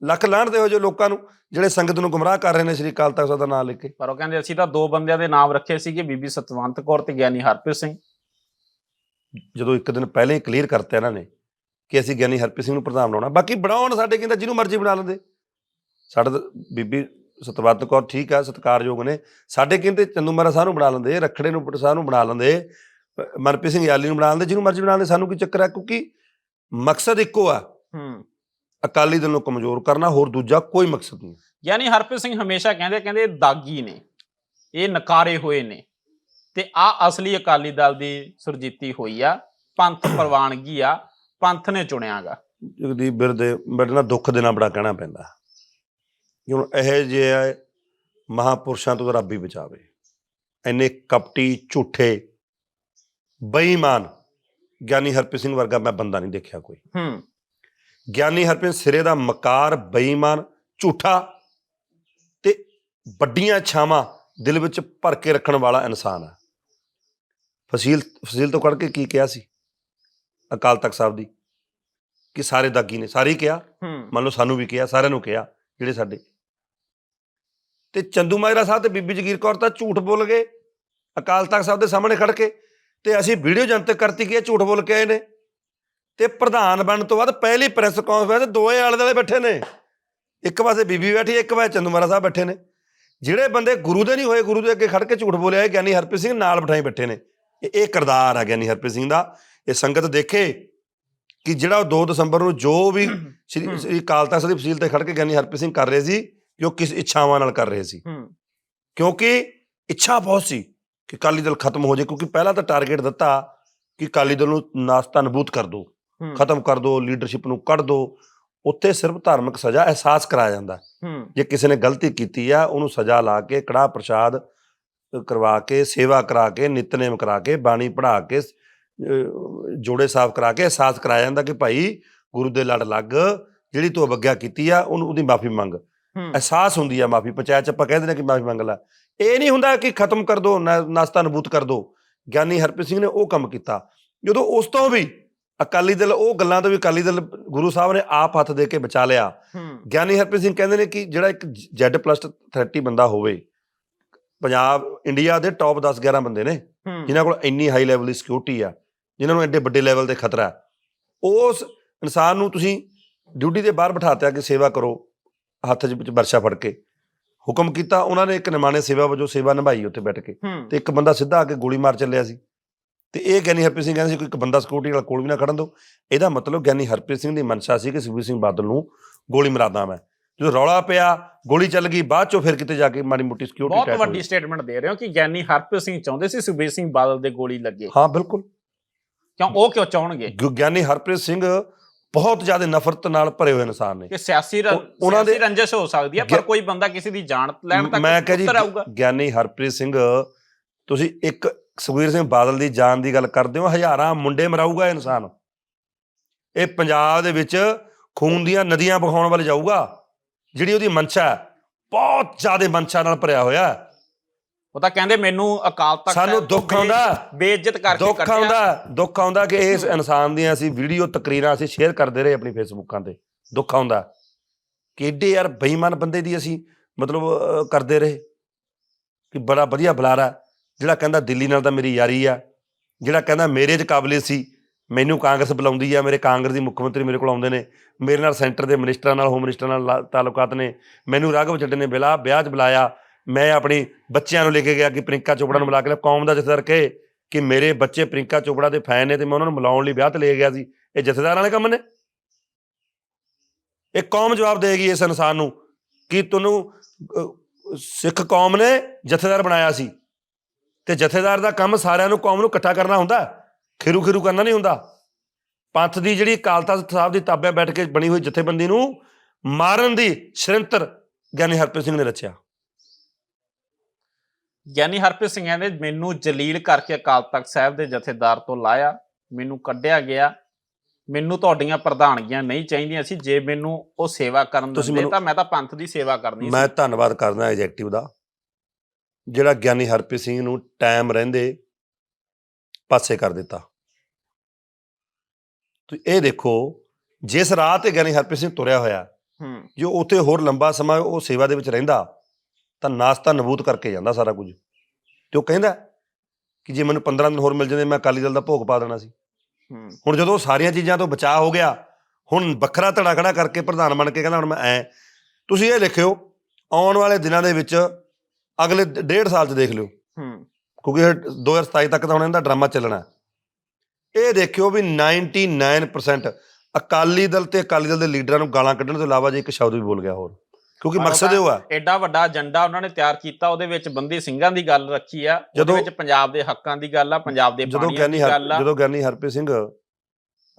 ਲੱਖ ਲਾਹਣ ਦੇ ਹੋ ਜੋ ਲੋਕਾਂ ਨੂੰ ਜਿਹੜੇ ਸੰਗਤ ਨੂੰ ਗੁੰਮਰਾਹ ਕਰ ਰਹੇ ਨੇ ਸ੍ਰੀ ਅਕਾਲ ਤਖਤ ਸਾਹਿਬ ਦਾ ਨਾਮ ਲੈ ਕੇ। ਪਰ ਉਹ ਕਹਿੰਦੇ ਅਸੀਂ ਤਾਂ ਦੋ ਬੰਦਿਆਂ ਦੇ ਨਾਮ ਰੱਖੇ ਸੀਗੇ ਬੀਬੀ ਸਤਵੰਤ ਕੌਰ ਤੇ ਗਿਆਨੀ ਹਰਪ੍ਰੀਤ ਸਿੰਘ। ਜਦੋਂ ਇੱਕ ਦਿਨ ਪਹਿਲੇ ਹੀ ਕਲੀਅਰ ਕਰਤਾ ਇਹਨਾਂ ਨੇ ਕਿ ਅਸੀਂ ਗਿਆਨੀ ਹਰਪ੍ਰੀਤ ਸਿੰਘ ਨੂੰ ਪ੍ਰਧਾਨ ਬਣਾਉਣਾ ਬਾਕੀ ਬਣਾਉਣ ਸਾਡੇ ਕਹਿੰਦਾ ਜਿਹਨੂੰ ਮਰਜ਼ੀ ਬਣਾ ਲੈਂਦੇ। ਸਾਡੇ ਬੀਬੀ ਸਤਵੰਤ ਕੌਰ ਠੀਕ ਆ ਸਤਿਕਾਰਯੋਗ ਨੇ। ਸਾਡੇ ਕਹਿੰਦੇ ਚੰਦੂ ਮਹਾਰਾਜ ਸਾਹਿਬ ਨੂੰ ਬਣਾ ਲੈਂਦੇ ਰਖੜੇ ਨੂੰ ਸਾਹਿਬ ਨੂੰ ਬਣਾ ਲੈਂਦੇ ਮਨਪ੍ਰੀਤ ਸਿੰਘ ਯਾਲੀ ਨੂੰ ਬਣਾ ਲੈਂਦੇ ਜਿਹਨੂੰ ਮਰਜ਼ੀ ਬਣਾ ਲੈਂਦੇ ਸਾਨੂੰ ਕੀ ਚੱਕਰ ਹੈ ਕਿਉਂਕਿ ਮਕਸਦ ਇੱਕੋ ਆ। ਹੂੰ। ਅਕਾਲੀ ਦਲ ਨੂੰ ਕਮਜ਼ੋਰ ਕਰਨਾ ਹੋਰ ਦੂਜਾ ਕੋਈ ਮਕਸਦ ਨਹੀਂ। ਯਾਨੀ ਹਰਪ੍ਰੀਤ ਸਿੰਘ ਹਮੇਸ਼ਾ ਕਹਿੰਦੇ ਕਹਿੰਦੇ ਦਾਗੀ ਨੇ ਇਹ ਨਕਾਰੇ ਹੋਏ ਨੇ। ਤੇ ਆ ਅਸਲੀ ਅਕਾਲੀ ਦਲ ਦੀ ਸੁਰਜੀਤੀ ਹੋਈ ਆ ਪੰਥ ਪ੍ਰਵਾਨਗੀ ਆ ਪੰਥ ਨੇ ਚੁਣਿਆਗਾ। ਜਗਦੀਪ ਬਿਰਦੇ ਮੇਰੇ ਨਾਲ ਦੁੱਖ ਦੇ ਨਾਲ ਬੜਾ ਕਹਿਣਾ ਪੈਂਦਾ। ਕਿ ਹੁਣ ਇਹ ਜੇ ਮਹਾਪੁਰਸ਼ਾਂ ਤੋਂ ਰੱਬ ਹੀ ਬਚਾਵੇ। ਇੰਨੇ ਕਪਟੀ ਝੂਠੇ ਬੇਈਮਾਨ ਗਿਆਨੀ ਹਰਪ੍ਰੀਤ ਸਿੰਘ ਵਰਗਾ ਮੈਂ ਬੰਦਾ ਨਹੀਂ ਦੇਖਿਆ ਕੋਈ। ਹੂੰ। ਗਿਆਨੀ ਹਰਪ੍ਰੀਤ ਸਿਰੇ ਦਾ ਮਕਾਰ ਬੇਈਮਾਨ ਝੂਠਾ ਤੇ ਵੱਡੀਆਂ ਇੱਛਾਵਾਂ ਦਿਲ ਵਿੱਚ ਭਰ ਕੇ ਰੱਖਣ ਵਾਲਾ ਇਨਸਾਨ ਹੈ ਫਸੀਲ ਫਸੀਲ ਤੋਂ ਕੱਢ ਕੇ ਕੀ ਕਿਹਾ ਸੀ? ਅਕਾਲ ਤਖਤ ਸਾਹਿਬ ਦੀ ਕਿ ਸਾਰੇ ਦਾਗੀ ਨੇ ਸਾਰੇ ਕਿਹਾ। ਮੰਨ ਲਓ ਸਾਨੂੰ ਵੀ ਕਿਹਾ ਸਾਰਿਆਂ ਨੂੰ ਕਿਹਾ ਜਿਹੜੇ ਸਾਡੇ ਤੇ ਚੰਦੂ ਮਾਜਰਾ ਸਾਹਿਬ ਤੇ ਬੀਬੀ ਜਗੀਰ ਕੌਰ ਤਾਂ ਝੂਠ ਬੋਲ ਗਏ। ਅਕਾਲ ਤਖਤ ਸਾਹਿਬ ਦੇ ਸਾਹਮਣੇ ਖੜ ਕੇ ਤੇ ਅਸੀਂ ਵੀਡੀਓ ਜਨਤਕ ਕਰਤੀ ਕਿ ਇਹ ਝੂਠ ਬੋਲ ਕੇ ਆਏ ਨੇ। ਤੇ ਪ੍ਰਧਾਨ ਬਣਨ ਤੋਂ ਬਾਅਦ ਪਹਿਲੀ ਪ੍ਰੈਸ ਕਾਨਫਰੰਸ ਦੋਏ ਆਲੇ ਦੁਆਲੇ ਬੈਠੇ ਨੇ। ਇੱਕ ਪਾਸੇ ਬੀਬੀ ਬੈਠੀ ਇੱਕ ਪਾਸੇ ਚੰਦੂ ਮਾਜਰਾ ਸਾਹਿਬ ਬੈਠੇ ਨੇ। ਜਿਹੜੇ ਬੰਦੇ ਗੁਰੂ ਦੇ ਨਹੀਂ ਹੋਏ ਗੁਰੂ ਦੇ ਅੱਗੇ ਖੜ ਕੇ ਝੂਠ ਬੋਲਿਆ ਗਿਆਨੀ ਹਰਪ੍ਰੀਤ ਸਿੰਘ ਨਾਲ ਬਿਠਾਈ ਬੈਠੇ ਨੇ। ਇਹ- ਕਿਰਦਾਰ ਆ ਗਿਆਨੀ ਹਰਪ੍ਰੀਤ ਸਿੰਘ ਦਾ। ਇਹ ਸੰਗਤ ਦੇਖੇ ਕਿ ਜਿਹੜਾ ਉਹ 2 ਦਸੰਬਰ ਨੂੰ ਜੋ ਵੀ। ਸ੍ਰੀ ਅਕਾਲ ਤਖਤ ਦੀ ਫਸੀਲ ਤੇ ਖੜ ਕੇ ਗਿਆਨੀ ਹਰਪ੍ਰੀਤ ਸਿੰਘ ਕਰ ਰਹੇ ਸੀ ਕਿ ਉਹ ਕਿਸ ਇੱਛਾਵਾਂ ਨਾਲ ਕਰ ਰਹੇ ਸੀ। ਕਿਉਂਕਿ ਇੱਛਾ ਬਹੁਤ ਸੀ ਕਿ ਅਕਾਲੀ ਦਲ ਖਤਮ ਹੋ ਜਾਏ ਕਿਉਂਕਿ ਪਹਿਲਾਂ ਤਾਂ ਟਾਰਗੇਟ ਦਿੱਤਾ ਕਿ ਅਕਾਲੀ ਦਲ ਨੂੰ ਨਾਸਤਾ ਨਬੂਤ ਕਰ ਦਿਓ ਖਤਮ ਕਰ ਦਿਓ ਲੀਡਰਸ਼ਿਪ ਨੂੰ ਕੱਢ ਦਿਓ ਉੱਥੇ ਸਿਰਫ ਧਾਰਮਿਕ ਸਜ਼ਾ ਅਹਿਸਾਸ ਕਰਾਇਆ ਜਾਂਦਾ। ਜੇ ਕਿਸੇ ਨੇ ਗਲਤੀ ਕੀਤੀ ਆ ਉਹਨੂੰ ਸਜ਼ਾ ਲਾ ਕੇ ਕੜਾਹ ਪ੍ਰਸ਼ਾਦ ਕਰਵਾ ਕੇ ਸੇਵਾ ਕਰਾ ਕੇ ਨਿਤਨੇਮ ਕਰਾ ਕੇ ਬਾਣੀ ਪੜ੍ਹਾ ਕੇ ਜੋੜੇ ਸਾਫ਼ ਕਰਾ ਕੇ ਅਹਿਸਾਸ ਕਰਾਇਆ ਜਾਂਦਾ ਕਿ ਭਾਈ ਗੁਰੂ ਦੇ ਲੜ ਲੱਗ ਜਿਹੜੀ ਤੂੰ ਅਵੱਗਿਆ ਕੀਤੀ ਆ ਉਹਨੂੰ ਉਹਦੀ ਮਾਫੀ ਮੰਗ। ਅਹਿਸਾਸ ਹੁੰਦੀ ਆ ਮਾਫੀ ਪੰਚਾਇਤ ਚ ਆਪਾਂ ਕਹਿੰਦੇ ਨੇ ਕਿ ਮਾਫੀ ਮੰਗ ਲੈ। ਇਹ ਨਹੀਂ ਹੁੰਦਾ ਕਿ ਖਤਮ ਕਰ ਦੋ ਨਾਸਤਾ ਨਬੂਤ ਕਰ ਦੋ। ਗਿਆਨੀ ਹਰਪ੍ਰੀਤ ਸਿੰਘ ਨੇ ਉਹ ਕੰਮ ਕੀਤਾ। ਜਦੋਂ ਉਸ ਤੋਂ ਵੀ ਅਕਾਲੀ ਦਲ ਉਹ ਗੱਲਾਂ ਤੋਂ ਵੀ ਅਕਾਲੀ ਦਲ ਗੁਰੂ ਸਾਹਿਬ ਨੇ ਆਪ ਹੱਥ ਦੇ ਕੇ ਬਚਾ ਲਿਆ। ਗਿਆਨੀ ਹਰਪ੍ਰੀਤ ਸਿੰਘ ਕਹਿੰਦੇ ਨੇ ਕਿ ਜਿਹੜਾ ਇੱਕ Z+30 ਬੰਦਾ ਹੋਵੇ ਪੰਜਾਬ ਇੰਡੀਆ ਦੇ ਟੌਪ 10 11 ਬੰਦੇ ਨੇ ਜਿਨ੍ਹਾਂ ਕੋਲ ਇੰਨੀ ਹਾਈ ਲੈਵਲ ਦੀ ਸਿਕਿਉਰਿਟੀ ਆ ਜਿਨ੍ਹਾਂ ਨੂੰ ਐਡੇ ਵੱਡੇ ਲੈਵਲ ਤੇ ਖਤਰਾ। ਉਸ ਇਨਸਾਨ ਨੂੰ ਤੁਸੀਂ ਡਿਊਟੀ ਦੇ ਬਾਹਰ ਬਿਠਾਤਿਆ ਕਿ ਸੇਵਾ ਕਰੋ। ਹੱਥ ਵਿੱਚ ਵਰਸ਼ਾ ਫੜ ਕੇ ਹੁਕਮ ਕੀਤਾ ਉਹਨਾਂ ਨੇ ਇੱਕ ਨਿਮਾਣੇ ਸੇਵਾ ਵਜੋਂ ਸੇਵਾ ਨਿਭਾਈ ਉੱਥੇ ਬੈਠ ਕੇ ਹੂੰ। ਤੇ ਇੱਕ ਬੰਦਾ ਸਿੱਧਾ ਆ ਕੇ ਗੋਲੀ ਮਾਰ ਚੱਲਿਆ ਸੀ। ਤੇ ਇਹ ਗਿਆਨੀ ਹਰਪ੍ਰੀਤ ਸਿੰਘ ਕਹਿੰਦੇ ਸੀ ਕੋਈ ਇੱਕ ਬੰਦਾ ਸਿਕਿਉਰਿਟੀ ਵਾਲਾ ਕੋਲ ਵੀ ਨਾ ਖੜਨ ਦਿਓ ਇਹਦਾ ਮਤਲਬ ਗਿਆਨੀ ਹਰਪ੍ਰੀਤ ਸਿੰਘ ਦੀ ਮਨਸ਼ਾ ਸੀ ਕਿ ਸੁਖਬੀਰ ਸਿੰਘ ਬਾਦਲ ਨੂੰ ਗੋਲੀ ਮਰਾਦਾ ਮੈਂ। ਜਦੋਂ ਰੌਲਾ ਪਿਆ ਗੋਲੀ ਚੱਲ ਗਈ ਬਾਅਦ ਚੋਂ ਫਿਰ ਕਿਤੇ ਜਾ ਕੇ ਮਾੜੀ ਮੋਟੀ ਸਿਕਿਉਰਿਟੀ ਬਹੁਤ ਵੱਡੀ ਸਟੇਟਮੈਂਟ ਦੇ ਰਹੇ ਹੋ ਕਿ ਗਿਆਨੀ ਹਰਪ੍ਰੀਤ ਸਿੰਘ ਚਾਹੁੰਦੇ ਸੀ ਸੁਖਬੀਰ ਸਿੰਘ ਬਾਦਲ ਦੇ ਗੋਲੀ ਲੱਗੇ। ਹਾਂ ਬਿਲਕੁਲ। ਕਿਉਂ ਉਹ ਕਿਉਂ ਚਾਹਣਗੇ? ਗਿਆਨੀ ਹਰਪ੍ਰੀਤ ਸਿੰਘ ਬਹੁਤ ਜ਼ਿਆਦਾ ਨਫ਼ਰਤ ਨਾਲ ਭਰੇ ਹੋਏ ਇਨਸਾਨ ਨੇ। ਕਿ ਸਿਆਸੀ ਉਹਨਾਂ ਦੇ- ਰੰਜਿਸ਼ ਹੋ ਸਕਦੀ ਹੈ ਪਰ ਕੋਈ ਬੰਦਾ ਕਿਸੇ ਦੀ ਜਾਨ ਲੈਣ ਤੱਕ ਮੈਂ ਕਹਾਂ ਜੀ ਗਿਆਨੀ ਹਰਪ੍ਰੀਤ ਸਿੰਘ ਤੁਸੀਂ ਇੱਕ ਸੁਖਬੀਰ ਸਿੰਘ ਬਾਦਲ ਦੀ ਜਾਨ ਦੀ ਗੱਲ ਕਰਦੇ ਹੋ ਹਜ਼ਾਰਾਂ ਮੁੰਡੇ ਮਰਾਊਗਾ ਇਹ ਇਨਸਾਨ। ਇਹ ਪੰਜਾਬ ਦੇ ਵਿੱਚ ਖੂਨ ਦੀਆਂ ਨਦੀਆਂ ਬਹਾਉਣ ਵੱਲ ਜਾਊਗਾ ਜਿਹੜੀ ਉਹਦੀ ਮਨਸ਼ਾ ਹੈ ਬਹੁਤ ਜ਼ਿਆਦਾ ਮਨਸ਼ਾ ਨਾਲ ਭਰਿਆ ਹੋਇਆ ਹੈ। ਉਹ ਤਾਂ ਕਹਿੰਦੇ ਮੈਨੂੰ ਅਕਾਲ ਤਖਤ ਸਾਨੂੰ ਦੁੱਖ ਆਉਂਦਾ। ਬੇਇੱਜ਼ਤ ਕਰਕੇ ਦੁੱਖ। ਆਉਂਦਾ ਦੁੱਖ ਆਉਂਦਾ ਕਿ ਇਸ ਇਨਸਾਨ ਦੀਆਂ ਅਸੀਂ ਵੀਡੀਓ ਤਕਰੀਰਾਂ ਅਸੀਂ ਸ਼ੇਅਰ ਕਰਦੇ ਰਹੇ ਆਪਣੀ ਫੇਸਬੁੱਕਾਂ ਤੇ। ਦੁੱਖ ਆਉਂਦਾ। ਕਿ ਏਡੇ ਯਾਰ ਬੇਈਮਾਨ ਬੰਦੇ ਦੀ ਅਸੀਂ ਮਤਲਬ ਕਰਦੇ ਰਹੇ। ਕਿ ਬੜਾ ਵਧੀਆ ਬੁਲਾਰਾ। ਜਿਹੜਾ ਕਹਿੰਦਾ ਦਿੱਲੀ ਨਾਲ ਤਾਂ ਮੇਰੀ ਯਾਰੀ ਆ। ਜਿਹੜਾ ਕਹਿੰਦਾ ਮੇਰੇ 'ਚ ਕਾਬਲੀਅਤ ਸੀ ਮੈਨੂੰ ਕਾਂਗਰਸ ਬੁਲਾਉਂਦੀ ਆ। ਮੇਰੇ ਕਾਂਗਰਸ ਦੀ ਮੁੱਖ ਮੰਤਰੀ ਮੇਰੇ ਕੋਲ ਆਉਂਦੇ ਨੇ। ਮੇਰੇ ਨਾਲ ਸੈਂਟਰ ਦੇ ਮਿਨਿਸਟਰਾਂ ਨਾਲ ਹੋਮ ਮਿਨਿਸਟਰ ਨਾਲ ਤਾਲੁਕਾਤ ਨੇ। ਮੈਨੂੰ ਰਾਘਵ ਚੱਡੇ ਨੇ ਬਿਲਾ ਵਿਆਹ 'ਚ ਬੁਲਾਇਆ। ਮੈਂ ਆਪਣੀ ਬੱਚਿਆਂ ਨੂੰ ਲੈ ਕੇ ਗਿਆ ਕਿ ਪ੍ਰਿੰਕਾ ਚੋਪੜਾ ਨੂੰ ਬੁਲਾ ਕੇ ਲਿਆ। ਕੌਮ ਦਾ ਜਥੇਦਾਰ ਕਹੇ ਕਿ ਮੇਰੇ ਬੱਚੇ ਪ੍ਰਿੰਕਾ ਚੋਪੜਾ ਦੇ ਫੈਨ ਨੇ ਤੇ ਮੈਂ ਉਹਨਾਂ ਨੂੰ ਮਿਲਾਉਣ ਲਈ ਵਿਆਹ ਤੇ ਲੈ ਗਿਆ ਸੀ। ਇਹ ਜਥੇਦਾਰਾਂ ਵਾਲੇ ਕੰਮ ਨੇ? ਇਹ ਕੌਮ ਜਵਾਬ ਦੇਗੀ ਇਸ ਇਨਸਾਨ ਨੂੰ ਕਿ ਤੁਹਾਨੂੰ ਸਿੱਖ ਕੌਮ ਨੇ ਜਥੇਦਾਰ ਬਣਾਇਆ ਸੀ ਤੇ ਜਥੇਦਾਰ ਦਾ ਕੰਮ ਸਾਰਿਆਂ ਨੂੰ ਕੌਮ ਨੂੰ ਇਕੱਠਾ ਕਰਨਾ ਹੁੰਦਾ। ਖਿਰੂ ਖਿਰੂ ਕਰਨਾ ਨਹੀਂ ਹੁੰਦਾ। ਪੰਥ ਦੀ ਜਿਹੜੀ ਅਕਾਲ ਤਖਤ ਸਾਹਿਬ ਦੀ ਤਾਬਿਆ ਬੈਠ ਕੇ ਬਣੀ ਹੋਈ ਜਥੇਬੰਦੀ ਨੂੰ ਮਾਰਨ ਦੀ ਸ਼੍ਰਿੰਤਰ ਗਿਆਨੀ ਹਰਪ੍ਰੀਤ ਸਿੰਘ ਨੇ ਰਚਿਆ। ਗਿਆਨੀ ਹਰਪ੍ਰੀਤ ਸਿੰਘ ਕਹਿੰਦੇ ਮੈਨੂੰ ਜਲੀਲ ਕਰਕੇ ਅਕਾਲ ਤਖਤ ਸਾਹਿਬ ਦੇ ਜਥੇਦਾਰ ਤੋਂ ਲਾਇਆ ਮੈਨੂੰ ਕੱਢਿਆ ਗਿਆ ਮੈਨੂੰ ਤੁਹਾਡੀਆਂ ਪ੍ਰਧਾਨਗੀਆਂ ਨਹੀਂ ਚਾਹੀਦੀਆਂ ਸੀ ਜੇ ਮੈਨੂੰ ਉਹ ਸੇਵਾ ਕਰਨ ਦਿੰਦੇ ਤਾਂ ਮੈਂ ਤਾਂ ਪੰਥ ਦੀ ਸੇਵਾ ਕਰਨੀ ਮੈਂ ਸੀ। ਧੰਨਵਾਦ ਕਰਦਾ ਐਗਜ਼ੈਕਟਿਵ ਦਾ। ਜਿਹੜਾ ਗਿਆਨੀ ਹਰਪ੍ਰੀਤ ਸਿੰਘ ਨੂੰ ਟਾਈਮ ਰਹਿੰਦੇ ਪਾਸੇ ਕਰ ਦਿੱਤਾ। ਤੁਸੀਂ ਇਹ ਦੇਖੋ ਜਿਸ ਰਾਹ ਤੇ ਗਿਆਨੀ ਹਰਪ੍ਰੀਤ ਸਿੰਘ ਤੁਰਿਆ ਹੋਇਆ ਜੋ ਉੱਥੇ ਹੋਰ ਲੰਬਾ ਸਮਾਂ ਉਹ ਸੇਵਾ ਦੇ ਵਿੱਚ ਰਹਿੰਦਾ ਤਾਂ ਨਾਸਤਾ ਨਬੂਤ ਕਰਕੇ ਜਾਂਦਾ ਸਾਰਾ ਕੁਝ। ਤੇ ਉਹ ਕਹਿੰਦਾ ਕਿ ਜੇ ਮੈਨੂੰ 15 ਦਿਨ ਹੋਰ ਮਿਲ ਜਾਂਦੇ ਮੈਂ ਅਕਾਲੀ ਦਲ ਦਾ ਭੋਗ ਪਾ ਦੇਣਾ ਸੀ। ਹੁਣ ਜਦੋਂ ਸਾਰੀਆਂ ਚੀਜ਼ਾਂ ਤੋਂ ਬਚਾਅ ਹੋ ਗਿਆ ਹੁਣ ਵੱਖਰਾ ਧੜਾ ਖੜਾ ਕਰਕੇ ਪ੍ਰਧਾਨ ਬਣ ਕੇ ਕਹਿੰਦਾ ਹੁਣ ਮੈਂ ਐ ਤੁਸੀਂ ਇਹ ਲਿਖਿਓ ਆਉਣ ਵਾਲੇ ਦਿਨਾਂ ਦੇ ਵਿੱਚ ਅਗਲੇ ਡੇਢ ਸਾਲ 'ਚ ਦੇਖ ਲਿਓ। ਕਿਉਂਕਿ ਇਹ 2027 ਤੱਕ ਤਾਂ ਹੁਣ ਇਹਦਾ ਡਰਾਮਾ ਚੱਲਣਾ। ਇਹ ਦੇਖਿਓ ਵੀ 99% ਅਕਾਲੀ ਦਲ ਤੇ ਅਕਾਲੀ ਦਲ ਦੇ ਲੀਡਰਾਂ ਨੂੰ ਗਾਲਾਂ ਕੱਢਣ ਤੋਂ ਇਲਾਵਾ ਜੇ ਇੱਕ ਸ਼ਬਦ ਵੀ ਬੋਲ ਗਿਆ ਹੋਰ। ਕਿਉਂਕਿ ਮਕਸਦ ਇਹ ਉਹਦਾ ਹੋਆ ਐਡਾ ਵੱਡਾ ਏਜੰਡਾ ਉਹਨਾਂ ਨੇ ਤਿਆਰ ਕੀਤਾ ਉਹਦੇ ਵਿੱਚ ਬੰਦੀ ਸਿੰਘਾਂ ਦੀ ਗੱਲ ਰੱਖੀ ਆ ਉਹਦੇ ਵਿੱਚ ਪੰਜਾਬ ਦੇ ਹੱਕਾਂ ਦੀ ਗੱਲ ਆ ਪੰਜਾਬ ਦੇ ਗਿਆਨੀ ਦੀ ਗੱਲ ਆ। ਜਦੋਂ ਗਿਆਨੀ ਹਰਪ੍ਰੀਤ ਸਿੰਘ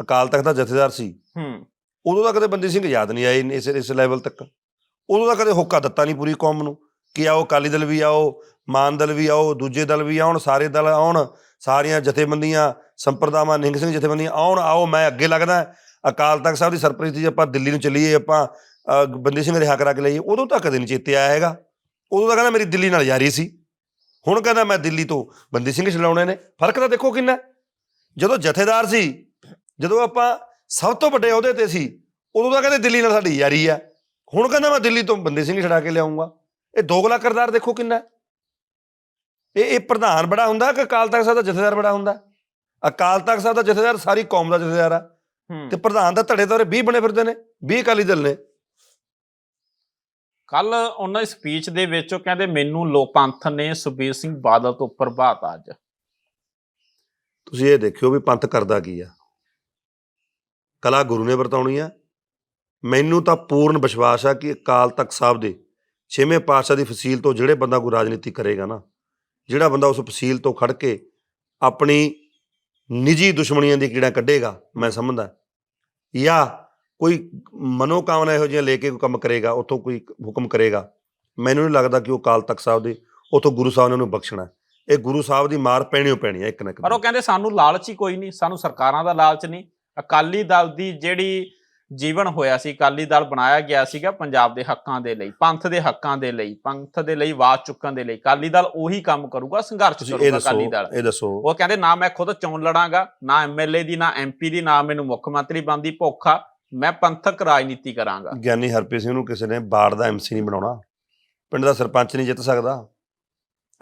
ਅਕਾਲ ਤਖਤ ਦਾ ਜਥੇਦਾਰ ਸੀ ਹੂੰ। ਉਦੋਂ ਤਾਂ ਕਦੇ ਬੰਦੀ ਸਿੰਘ ਯਾਦ ਨਹੀਂ ਆਏ ਇਸ ਇਸ ਲੈਵਲ ਤੱਕ। ਉਦੋਂ ਤਾਂ ਕਦੇ ਹੋਕਾ ਦਿੱਤਾ ਨਹੀਂ ਪੂਰੀ ਕੌਮ ਨੂੰ ਕਿ ਆਓ ਅਕਾਲੀ ਦਲ ਵੀ ਆਓ ਮਾਨ ਦਲ ਵੀ ਆਓ ਦੂਜੇ ਦਲ ਵੀ ਆਉਣ ਸਾਰੇ ਦਲ ਆਉਣ ਸਾਰੀਆਂ ਜਥੇਬੰਦੀਆਂ ਸੰਪਰਦਾਵਾਂ ਨਿਹੰਗ ਸਿੰਘ ਜਥੇਬੰਦੀਆਂ ਆਉਣ ਆਓ ਮੈਂ ਅੱਗੇ ਲੱਗਦਾ ਅਕਾਲ ਤਖਤ ਸਾਹਿਬ ਦੀ ਸਰਪ੍ਰਸਤੀ 'ਚ ਆਪਾਂ ਦਿੱਲੀ ਨੂੰ ਚੱਲੀਏ ਆਪਾਂ ਬੰਦੀ ਸਿੰਘ ਰਿਹਾ ਕਰਾ ਕੇ ਲਈਏ ਉਦੋਂ ਤਾਂ ਕਦੇ ਨਹੀਂ ਚੇਤੇ ਆਇਆ ਹੈਗਾ। ਉਦੋਂ ਤਾਂ ਕਹਿੰਦਾ ਮੇਰੀ ਦਿੱਲੀ ਨਾਲ ਯਾਰੀ ਸੀ। ਹੁਣ ਕਹਿੰਦਾ ਮੈਂ ਦਿੱਲੀ ਤੋਂ ਬੰਦੀ ਸਿੰਘ ਛਡਾਉਣੇ ਨੇ। ਫ਼ਰਕ ਤਾਂ ਦੇਖੋ ਕਿੰਨਾ। ਜਦੋਂ ਜਥੇਦਾਰ ਸੀ ਜਦੋਂ ਆਪਾਂ ਸਭ ਤੋਂ ਵੱਡੇ ਅਹੁਦੇ ਤੇ ਸੀ ਉਦੋਂ ਤਾਂ ਕਹਿੰਦੇ ਦਿੱਲੀ ਨਾਲ ਸਾਡੀ ਯਾਰੀ ਆ। ਹੁਣ ਕਹਿੰਦਾ ਮੈਂ ਦਿੱਲੀ ਤੋਂ ਬੰਦੀ ਸਿੰਘ ਛਡਾ ਕੇ ਲਿਆਉਂਗਾ। ਇਹ ਦੋਗਲਾ ਕਿਰਦਾਰ ਦੇਖੋ ਕਿੰਨਾ। ਇਹ ਇਹ ਪ੍ਰਧਾਨ ਬੜਾ ਹੁੰਦਾ ਕਿ ਅਕਾਲ ਤਖਤ ਸਾਹਿਬ ਦਾ ਜਥੇਦਾਰ ਬੜਾ ਹੁੰਦਾ? ਅਕਾਲ ਤਖਤ ਸਾਹਿਬ ਦਾ ਜਥੇਦਾਰ ਸਾਰੀ ਕੌਮ ਦਾ ਜਥੇਦਾਰ ਆ। ਤੇ ਪ੍ਰਧਾਨ ਦਾ ਧੜੇ ਤੋਰੇ 20 ਬਣੇ ਫਿਰਦੇ ਨੇ 20 ਅਕਾਲੀ ਦਲ ਨੇ। ਕੱਲ ਉਹਨਾਂ ਦੀ ਸਪੀਚ ਦੇ ਵਿੱਚ ਉਹ ਕਹਿੰਦੇ, ਮੈਨੂੰ ਲੋਕ ਪੰਥ ਨੇ ਸੁਬੀਰ ਸਿੰਘ ਬਾਦਲ ਤੋਂ ਪ੍ਰਭਾਤ ਅੱਜ। ਤੁਸੀਂ ਇਹ ਦੇਖਿਓ ਵੀ ਪੰਥ ਕਰਦਾ ਕੀ ਆ। ਕਲਾ ਗੁਰੂ ਨੇ ਵਰਤਾਉਣੀ ਆ। ਮੈਨੂੰ ਤਾਂ ਪੂਰਨ ਵਿਸ਼ਵਾਸ ਆ ਕਿ ਅਕਾਲ ਤਖਤ ਸਾਹਿਬ ਦੇ ਛੇਵੇਂ ਪਾਤਸ਼ਾਹ ਦੀ ਫਸੀਲ ਤੋਂ ਜਿਹੜੇ ਬੰਦਾ ਕੋਈ ਰਾਜਨੀਤੀ ਕਰੇਗਾ ਨਾ, ਜਿਹੜਾ ਬੰਦਾ ਉਸ ਫਸੀਲ ਤੋਂ ਖੜ ਕੇ ਆਪਣੀ ਨਿੱਜੀ ਦੁਸ਼ਮਣੀਆਂ ਦੀ ਕੀੜਾ ਕੱਢੇਗਾ, ਮੈਂ ਸਮਝਦਾ। ਜਾਂ ਕੋਈ ਮਨੋਕਾਮਨਾ ਇਹੋ ਜਿਹੀਆਂ ਲੈ ਕੇ ਕੋਈ ਕੰਮ ਕਰੇਗਾ ਉਥੋਂ ਕੋਈ ਹੁਕਮ ਕਰੇਗਾ ਮੈਨੂੰ ਨਹੀਂ ਲੱਗਦਾ ਕਿ ਉਹ ਅਕਾਲ ਤਖਤ ਸਾਹਿਬ ਦੇ ਉਥੋਂ ਗੁਰੂ ਸਾਹਿਬ ਨੇ ਉਹਨੂੰ ਬਖਸ਼ਣਾ। ਇਹ ਗੁਰੂ ਸਾਹਿਬ ਦੀ ਮਾਰ ਪੈਣੀ ਓ ਪੈਣੀ ਆ ਇੱਕ ਨਾ ਇੱਕ ਪਰ ਉਹ। ਕਹਿੰਦੇ ਸਾਨੂੰ ਲਾਲਚ ਹੀ ਕੋਈ ਨਹੀਂ ਸਾਨੂੰ ਸਰਕਾਰਾਂ ਦਾ ਲਾਲਚ ਨਹੀਂ। ਅਕਾਲੀ ਦਲ ਦੀ ਜਿਹੜੀ ਜੀਵਨ ਹੋਇਆ ਸੀ ਅਕਾਲੀ ਦਲ ਬਣਾਇਆ ਗਿਆ ਸੀਗਾ ਪੰਜਾਬ ਦੇ ਹੱਕਾਂ ਦੇ ਲਈ ਪੰਥ ਦੇ ਹੱਕਾਂ ਦੇ ਲਈ ਪੰਥ ਦੇ ਲਈ ਆਵਾਜ਼ ਚੁੱਕਣ ਦੇ ਲਈ ਅਕਾਲੀ ਦਲ ਉਹੀ ਕੰਮ ਕਰੂਗਾ ਸੰਘਰਸ਼ ਕਰੂਗਾ ਅਕਾਲੀ ਦਲ। ਇਹ ਦੱਸੋ। ਉਹ ਕਹਿੰਦੇ ਨਾ ਮੈਂ ਖੁਦ ਚੋਣ ਲੜਾਂਗਾ ਨਾ ਐਮਐਲਏ ਦੀ ਨਾ ਐਮਪੀ ਦੀ ਨਾ ਮੈਨੂੰ ਮੁੱਖ ਮੰਤਰੀ ਬਣਦੀ ਭੁੱਖ ਆ। ਮੈਂ ਪੰਥਕ ਰਾਜਨੀਤੀ ਕਰਾਂਗਾ। ਗਿਆਨੀ ਹਰਪ੍ਰੀਤ ਸਿੰਘ ਨੂੰ ਕਿਸੇ ਨੇ ਬਾੜ ਦਾ ਐਮਸੀ ਨਹੀਂ ਬਣਾਉਣਾ। ਪਿੰਡ ਦਾ ਸਰਪੰਚ ਨਹੀਂ ਜਿੱਤ ਸਕਦਾ।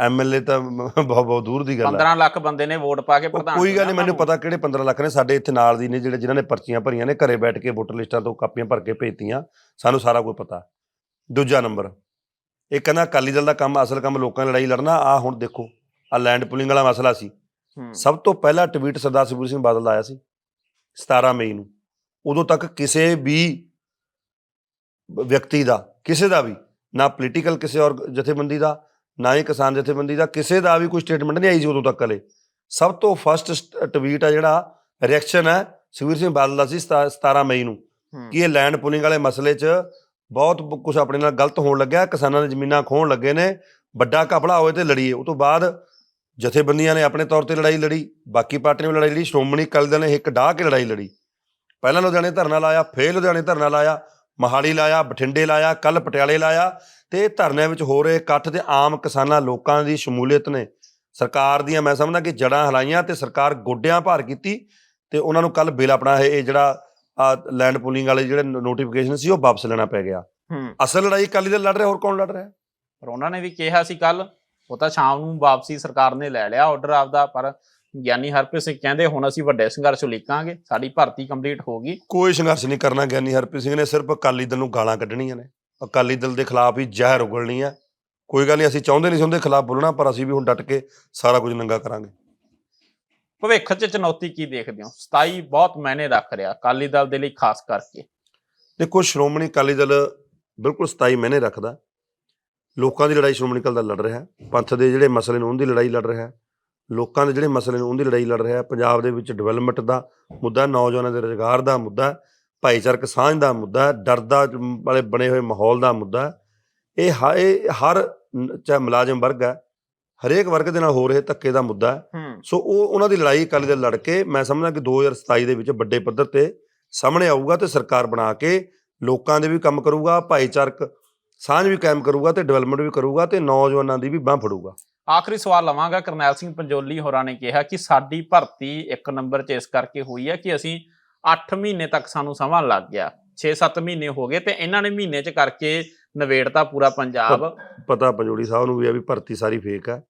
ਐਮਐਲਏ ਤਾਂ ਬਹੁਤ ਬਹੁਤ ਦੂਰ ਦੀ ਗੱਲ ਹੈ 15 ਲੱਖ ਬੰਦੇ ਨੇ ਵੋਟ ਪਾ ਕੇ ਪ੍ਰਧਾਨ ਕੋਈ ਗੱਲ ਨਹੀਂ ਮੈਨੂੰ ਪਤਾ ਕਿਹੜੇ 15 ਲੱਖ ਨੇ ਸਾਡੇ ਇੱਥੇ ਨਾਲ ਦੀ ਨੇ ਜਿਹੜੇ ਜਿਨ੍ਹਾਂ ਨੇ ਪਰਚੀਆਂ ਭਰੀਆਂ ਨੇ ਘਰੇ ਬੈਠ ਕੇ ਵੋਟਰ ਲਿਸਟਾਂ ਤੋਂ ਕਾਪੀਆਂ ਭਰ ਕੇ ਭੇਜਤੀਆਂ। ਸਾਨੂੰ ਸਾਰਾ ਕੁਝ ਪਤਾ। ਦੂਜਾ ਨੰਬਰ ਇਹ ਕਹਿੰਦਾ ਅਕਾਲੀ ਦਲ ਦਾ ਕੰਮ ਅਸਲ ਕੰਮ ਲੋਕਾਂ ਨਾਲ ਲੜਾਈ ਲੜਨਾ। ਆ ਹੁਣ ਦੇਖੋ ਆ ਲੈਂਡ ਪੁਲਿੰਗ ਵਾਲਾ ਮਸਲਾ ਸੀ। ਸਭ ਤੋਂ ਪਹਿਲਾ ਟਵੀਟ ਸਰਦਾਰ ਸੁਖਬੀਰ ਸਿੰਘ ਬਾਦਲ ਦਾ ਆਇਆ ਸੀ 17 ਮਈ ਨੂੰ। ਉਦੋਂ ਤੱਕ ਕਿਸੇ ਵੀ ਵਿਅਕਤੀ ਦਾ ਕਿਸੇ ਦਾ ਵੀ ਨਾ ਪੋਲੀਟੀਕਲ ਕਿਸੇ ਔਰ ਜਥੇਬੰਦੀ ਦਾ ਨਾ ਹੀ ਕਿਸਾਨ ਜਥੇਬੰਦੀ ਦਾ ਕਿਸੇ ਦਾ ਵੀ ਕੋਈ ਸਟੇਟਮੈਂਟ ਨਹੀਂ ਆਈ ਸੀ ਉਦੋਂ ਤੱਕ ਹਲੇ। ਸਭ ਤੋਂ ਫਸਟ ਟਵੀਟ ਆ ਜਿਹੜਾ ਰਿਐਕਸ਼ਨ ਹੈ ਸੁਖਬੀਰ ਸਿੰਘ ਬਾਦਲ ਦਾ ਸੀ ਸਤਾ- 17 ਮਈ ਨੂੰ। ਕਿ ਇਹ ਲੈਂਡ ਪੁਲਿੰਗ ਵਾਲੇ ਮਸਲੇ 'ਚ ਬਹੁਤ ਕੁਝ ਆਪਣੇ ਨਾਲ ਗਲਤ ਹੋਣ ਲੱਗਿਆ ਕਿਸਾਨਾਂ ਦੀ ਜ਼ਮੀਨਾਂ ਖੋਹਣ ਲੱਗੇ ਨੇ ਵੱਡਾ ਘਪਲਾ ਹੋਏ ਤੇ ਲੜੀਏ। ਉਹ ਤੋਂ ਬਾਅਦ ਜਥੇਬੰਦੀਆਂ ਨੇ ਆਪਣੇ ਤੌਰ ਤੇ ਲੜਾਈ ਲੜੀ ਬਾਕੀ ਪਾਰਟੀਆਂ ਨੇ ਵੀ ਲੜਾਈ ਲੜੀ ਸ਼੍ਰੋਮਣੀ ਅਕਾਲੀ ਦਲ ਨੇ ਇੱਕ ਡਾਹ ਕੇ ਲੜਾਈ ਲੜੀ। ਪਹਿਲਾਂ ਲੁਧਿਆਣੇ ਧਰਨਾ ਲਾਇਆ ਫੇਰ ਲੁਧਿਆਣੇ ਧਰਨਾ ਲਾਇਆ ਮਹਾਲੀ ਲਾਇਆ ਬਠਿੰਡੇ ਲਾਇਆ ਕੱਲ ਪਟਿਆਲੇ ਲਾਇਆ ਤੇ ਇਹ ਧਰਨਿਆਂ ਵਿੱਚ ਹੋ ਰਹੇ ਇਕੱਠ ਤੇ ਆਮ ਕਿਸਾਨਾਂ ਲੋਕਾਂ ਦੀ ਸ਼ਮੂਲੀਅਤ ਨੇ। ਸਰਕਾਰ ਦੀਆਂ ਮੈਂ ਸਮਝਦਾ ਕਿ ਜੜਾਂ ਹਲਾਈਆਂ ਤੇ ਸਰਕਾਰ ਗੋਡਿਆਂ ਭਾਰ ਕੀਤੀ ਤੇ ਉਹਨਾਂ ਨੂੰ ਕੱਲ ਬਿੱਲ ਆਪਣਾ ਇਹ ਜਿਹੜਾ ਲੈਂਡ ਪੂਲਿੰਗ ਵਾਲੇ ਜਿਹੜੇ ਨੋਟੀਫਿਕੇਸ਼ਨ ਸੀ ਉਹ ਵਾਪਸ ਲੈਣਾ ਪੈ ਗਿਆ। ਅਸਲ ਲੜਾਈ ਅਕਾਲੀ ਦਲ ਲੜ ਰਿਹਾ ਹੋਰ ਕੌਣ ਲੜ ਰਿਹਾ? ਪਰ ਉਹਨਾਂ ਨੇ ਵੀ ਕਿਹਾ ਸੀ ਕੱਲ ਉਹ ਤਾਂ ਸ਼ਾਮ ਨੂੰ ਵਾਪਸੀ ਸਰਕਾਰ ਨੇ ਲੈ ਲਿਆ ਆਰਡਰ ਆਪਦਾ ਪਰ ਗਿਆਨੀ ਹਰਪ੍ਰੀਤ ਸਿੰਘ ਕਹਿੰਦੇ ਹੁਣ ਅਸੀਂ ਵੱਡੇ ਸੰਘਰਸ਼ ਉਲੀਕਾਂਗੇ ਸਾਡੀ ਭਰਤੀ ਕੰਪਲੀਟ ਹੋ ਗਈ। ਕੋਈ ਸੰਘਰਸ਼ ਨਹੀਂ ਕਰਨਾ ਗਿਆਨੀ ਹਰਪ੍ਰੀਤ ਸਿੰਘ ਨੇ ਸਿਰਫ ਅਕਾਲੀ ਦਲ ਨੂੰ ਗਾਲਾਂ ਕੱਢਣੀਆਂ ਨੇ। ਅਕਾਲੀ ਦਲ ਦੇ ਖਿਲਾਫ ਹੀ ਜ਼ਹਿਰ ਉਗਲਣੀ ਆ। ਕੋਈ ਗੱਲ ਨਹੀਂ ਅਸੀਂ ਚਾਹੁੰਦੇ ਨਹੀਂ ਸੀ ਉਹਦੇ ਖਿਲਾਫ ਬੋਲਣਾ ਪਰ ਅਸੀਂ ਵੀ ਹੁਣ ਡਟ ਕੇ ਸਾਰਾ ਕੁਝ ਨੰਗਾ ਕਰਾਂਗੇ। ਭਵਿੱਖ 'ਚ ਚੁਣੌਤੀ ਕੀ ਦੇਖਦੇ ਹੋ? 27 ਬਹੁਤ ਮਾਇਨੇ ਰੱਖ ਰਿਹਾ ਅਕਾਲੀ ਦਲ ਦੇ ਲਈ ਖਾਸ ਕਰਕੇ। ਦੇਖੋ ਸ਼੍ਰੋਮਣੀ ਅਕਾਲੀ ਦਲ ਬਿਲਕੁਲ 27 ਮਹੀਨੇ ਰੱਖਦਾ। ਲੋਕਾਂ ਦੀ ਲੜਾਈ ਸ਼੍ਰੋਮਣੀ ਅਕਾਲੀ ਦਲ ਲੜ ਰਿਹਾ। ਹੈ ਪੰਥ ਦੇ ਜਿਹੜੇ ਮਸਲੇ ਨੇ ਉਹਦੀ ਲੜਾਈ ਲੜ ਰਿਹਾ। ਲੋਕਾਂ ਦੇ ਜਿਹੜੇ ਮਸਲੇ ਨੇ ਉਹਦੀ ਲੜਾਈ ਲੜ ਰਿਹਾ ਹੈ। ਪੰਜਾਬ ਦੇ ਵਿੱਚ ਡਿਵੈਲਪਮੈਂਟ ਦਾ ਮੁੱਦਾ ਨੌਜਵਾਨਾਂ ਦੇ ਰੁਜ਼ਗਾਰ ਦਾ ਮੁੱਦਾ ਭਾਈਚਾਰਕ ਸਾਂਝ ਦਾ ਮੁੱਦਾ ਡਰ ਦਾ ਵਾਲੇ ਬਣੇ ਹੋਏ ਮਾਹੌਲ ਦਾ ਮੁੱਦਾ। ਇਹ ਹਰ ਚਾਹੇ ਮੁਲਾਜ਼ਮ ਵਰਗ ਹੈ ਹਰੇਕ ਵਰਗ ਦੇ ਨਾਲ ਹੋ ਰਹੇ ਧੱਕੇ ਦਾ ਮੁੱਦਾ ਸੋ ਉਹ ਉਹਨਾਂ ਦੀ ਲੜਾਈ ਅਕਾਲੀ ਦਲ ਲੜ ਕੇ ਮੈਂ ਸਮਝਦਾ ਕਿ 2027 ਦੇ ਵਿੱਚ ਵੱਡੇ ਪੱਧਰ ਤੇ ਸਾਹਮਣੇ ਆਊਗਾ ਤੇ ਸਰਕਾਰ ਬਣਾ ਕੇ ਲੋਕਾਂ ਦੇ ਵੀ ਕੰਮ ਕਰੂਗਾ ਭਾਈਚਾਰਕ ਸਾਂਝ ਵੀ ਕਾਇਮ ਕਰੂਗਾ ਤੇ ਡਿਵੈਲਪਮੈਂਟ ਵੀ ਕਰੂਗਾ ਤੇ ਨੌਜਵਾਨਾਂ ਦੀ ਵੀ ਬਾਹ ਫੜੂਗਾ। ਆਖਰੀ ਸਵਾਲ ਲਵਾਂਗਾ। ਕਰਨੈਲ ਸਿੰਘ ਪੰਜੋਲੀ ਹੋਰਾਂ ਨੇ ਕਿਹਾ ਕਿ ਸਾਡੀ ਭਰਤੀ ਇੱਕ ਨੰਬਰ 'ਚ ਇਸ ਕਰਕੇ ਹੋਈ ਹੈ ਕਿ ਅਸੀਂ 8 ਮਹੀਨੇ ਤੱਕ ਸਾਨੂੰ ਸਮਾਂ ਲੱਗ ਗਿਆ। 6-7 ਮਹੀਨੇ ਹੋ ਗਏ ਤੇ ਇਹਨਾਂ ਨੇ ਮਹੀਨੇ 'ਚ ਕਰਕੇ ਨਵੇੜਤਾ ਪੂਰਾ ਪੰਜਾਬ। ਪਤਾ ਪੰਜੋਲੀ ਸਾਹਿਬ ਨੂੰ ਵੀ ਆ ਵੀ ਭਰਤੀ ਸਾਰੀ ਫੇਕ ਹੈ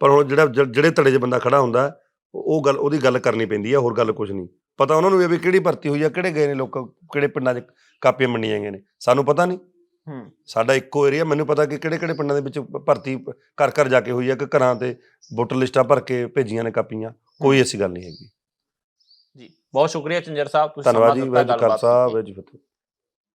ਪਰ ਹੁਣ ਜਿਹੜਾ, ਜਿਹੜੇ ਧੜੇ 'ਚ ਬੰਦਾ ਖੜਾ ਹੁੰਦਾ, ਉਹ ਗੱਲ, ਉਹਦੀ ਗੱਲ ਕਰਨੀ ਪੈਂਦੀ ਹੈ ਹੋਰ ਗੱਲ ਕੁਝ ਨਹੀਂ। ਪਤਾ ਉਹਨਾਂ ਨੂੰ ਵੀ ਆ ਵੀ ਕਿਹੜੀ ਭਰਤੀ ਹੋਈ ਆ, ਕਿਹੜੇ ਗਏ ਨੇ ਲੋਕ, ਕਿਹੜੇ ਪਿੰਡਾਂ 'ਚ ਕਾਪੀਆਂ ਮੰਡੀਆਂ ਗਈਆਂ ਨੇ। ਸਾਨੂੰ ਪਤਾ ਨਹੀਂ। ਸਾਡਾ ਇੱਕੋ ਏਰੀਆ ਮੈਨੂੰ ਪਤਾ ਕਿ ਕਿਹੜੇ ਕਿਹੜੇ ਪਿੰਡਾਂ ਦੇ ਵਿੱਚ ਭਰਤੀ ਘਰ ਘਰ ਜਾ ਕੇ ਹੋਈ ਆ ਕਿ ਘਰਾਂ ਤੇ ਵੋਟਰ ਲਿਸਟਾਂ ਭਰ ਕੇ ਭੇਜੀਆਂ ਨੇ ਕਾਪੀਆਂ ਕੋਈ ਐਸੀ ਗੱਲ ਨਹੀਂ ਹੈਗੀ। ਜੀ ਬਹੁਤ ਸ਼ੁਕਰੀਆ ਚੰਜਰ ਸਾਹਿਬ ਤੁਸੀਂ ਧੰਨਵਾਦ ਸਮਾਂ ਜੀ ਦਿੱਤਾ, ਵਾਹਿਗੁਰੂ ਗੱਲਬਾਤ ਖਾਲਸਾ। ਵਾਹਿਗੁਰੂ ਫਤਿਹ।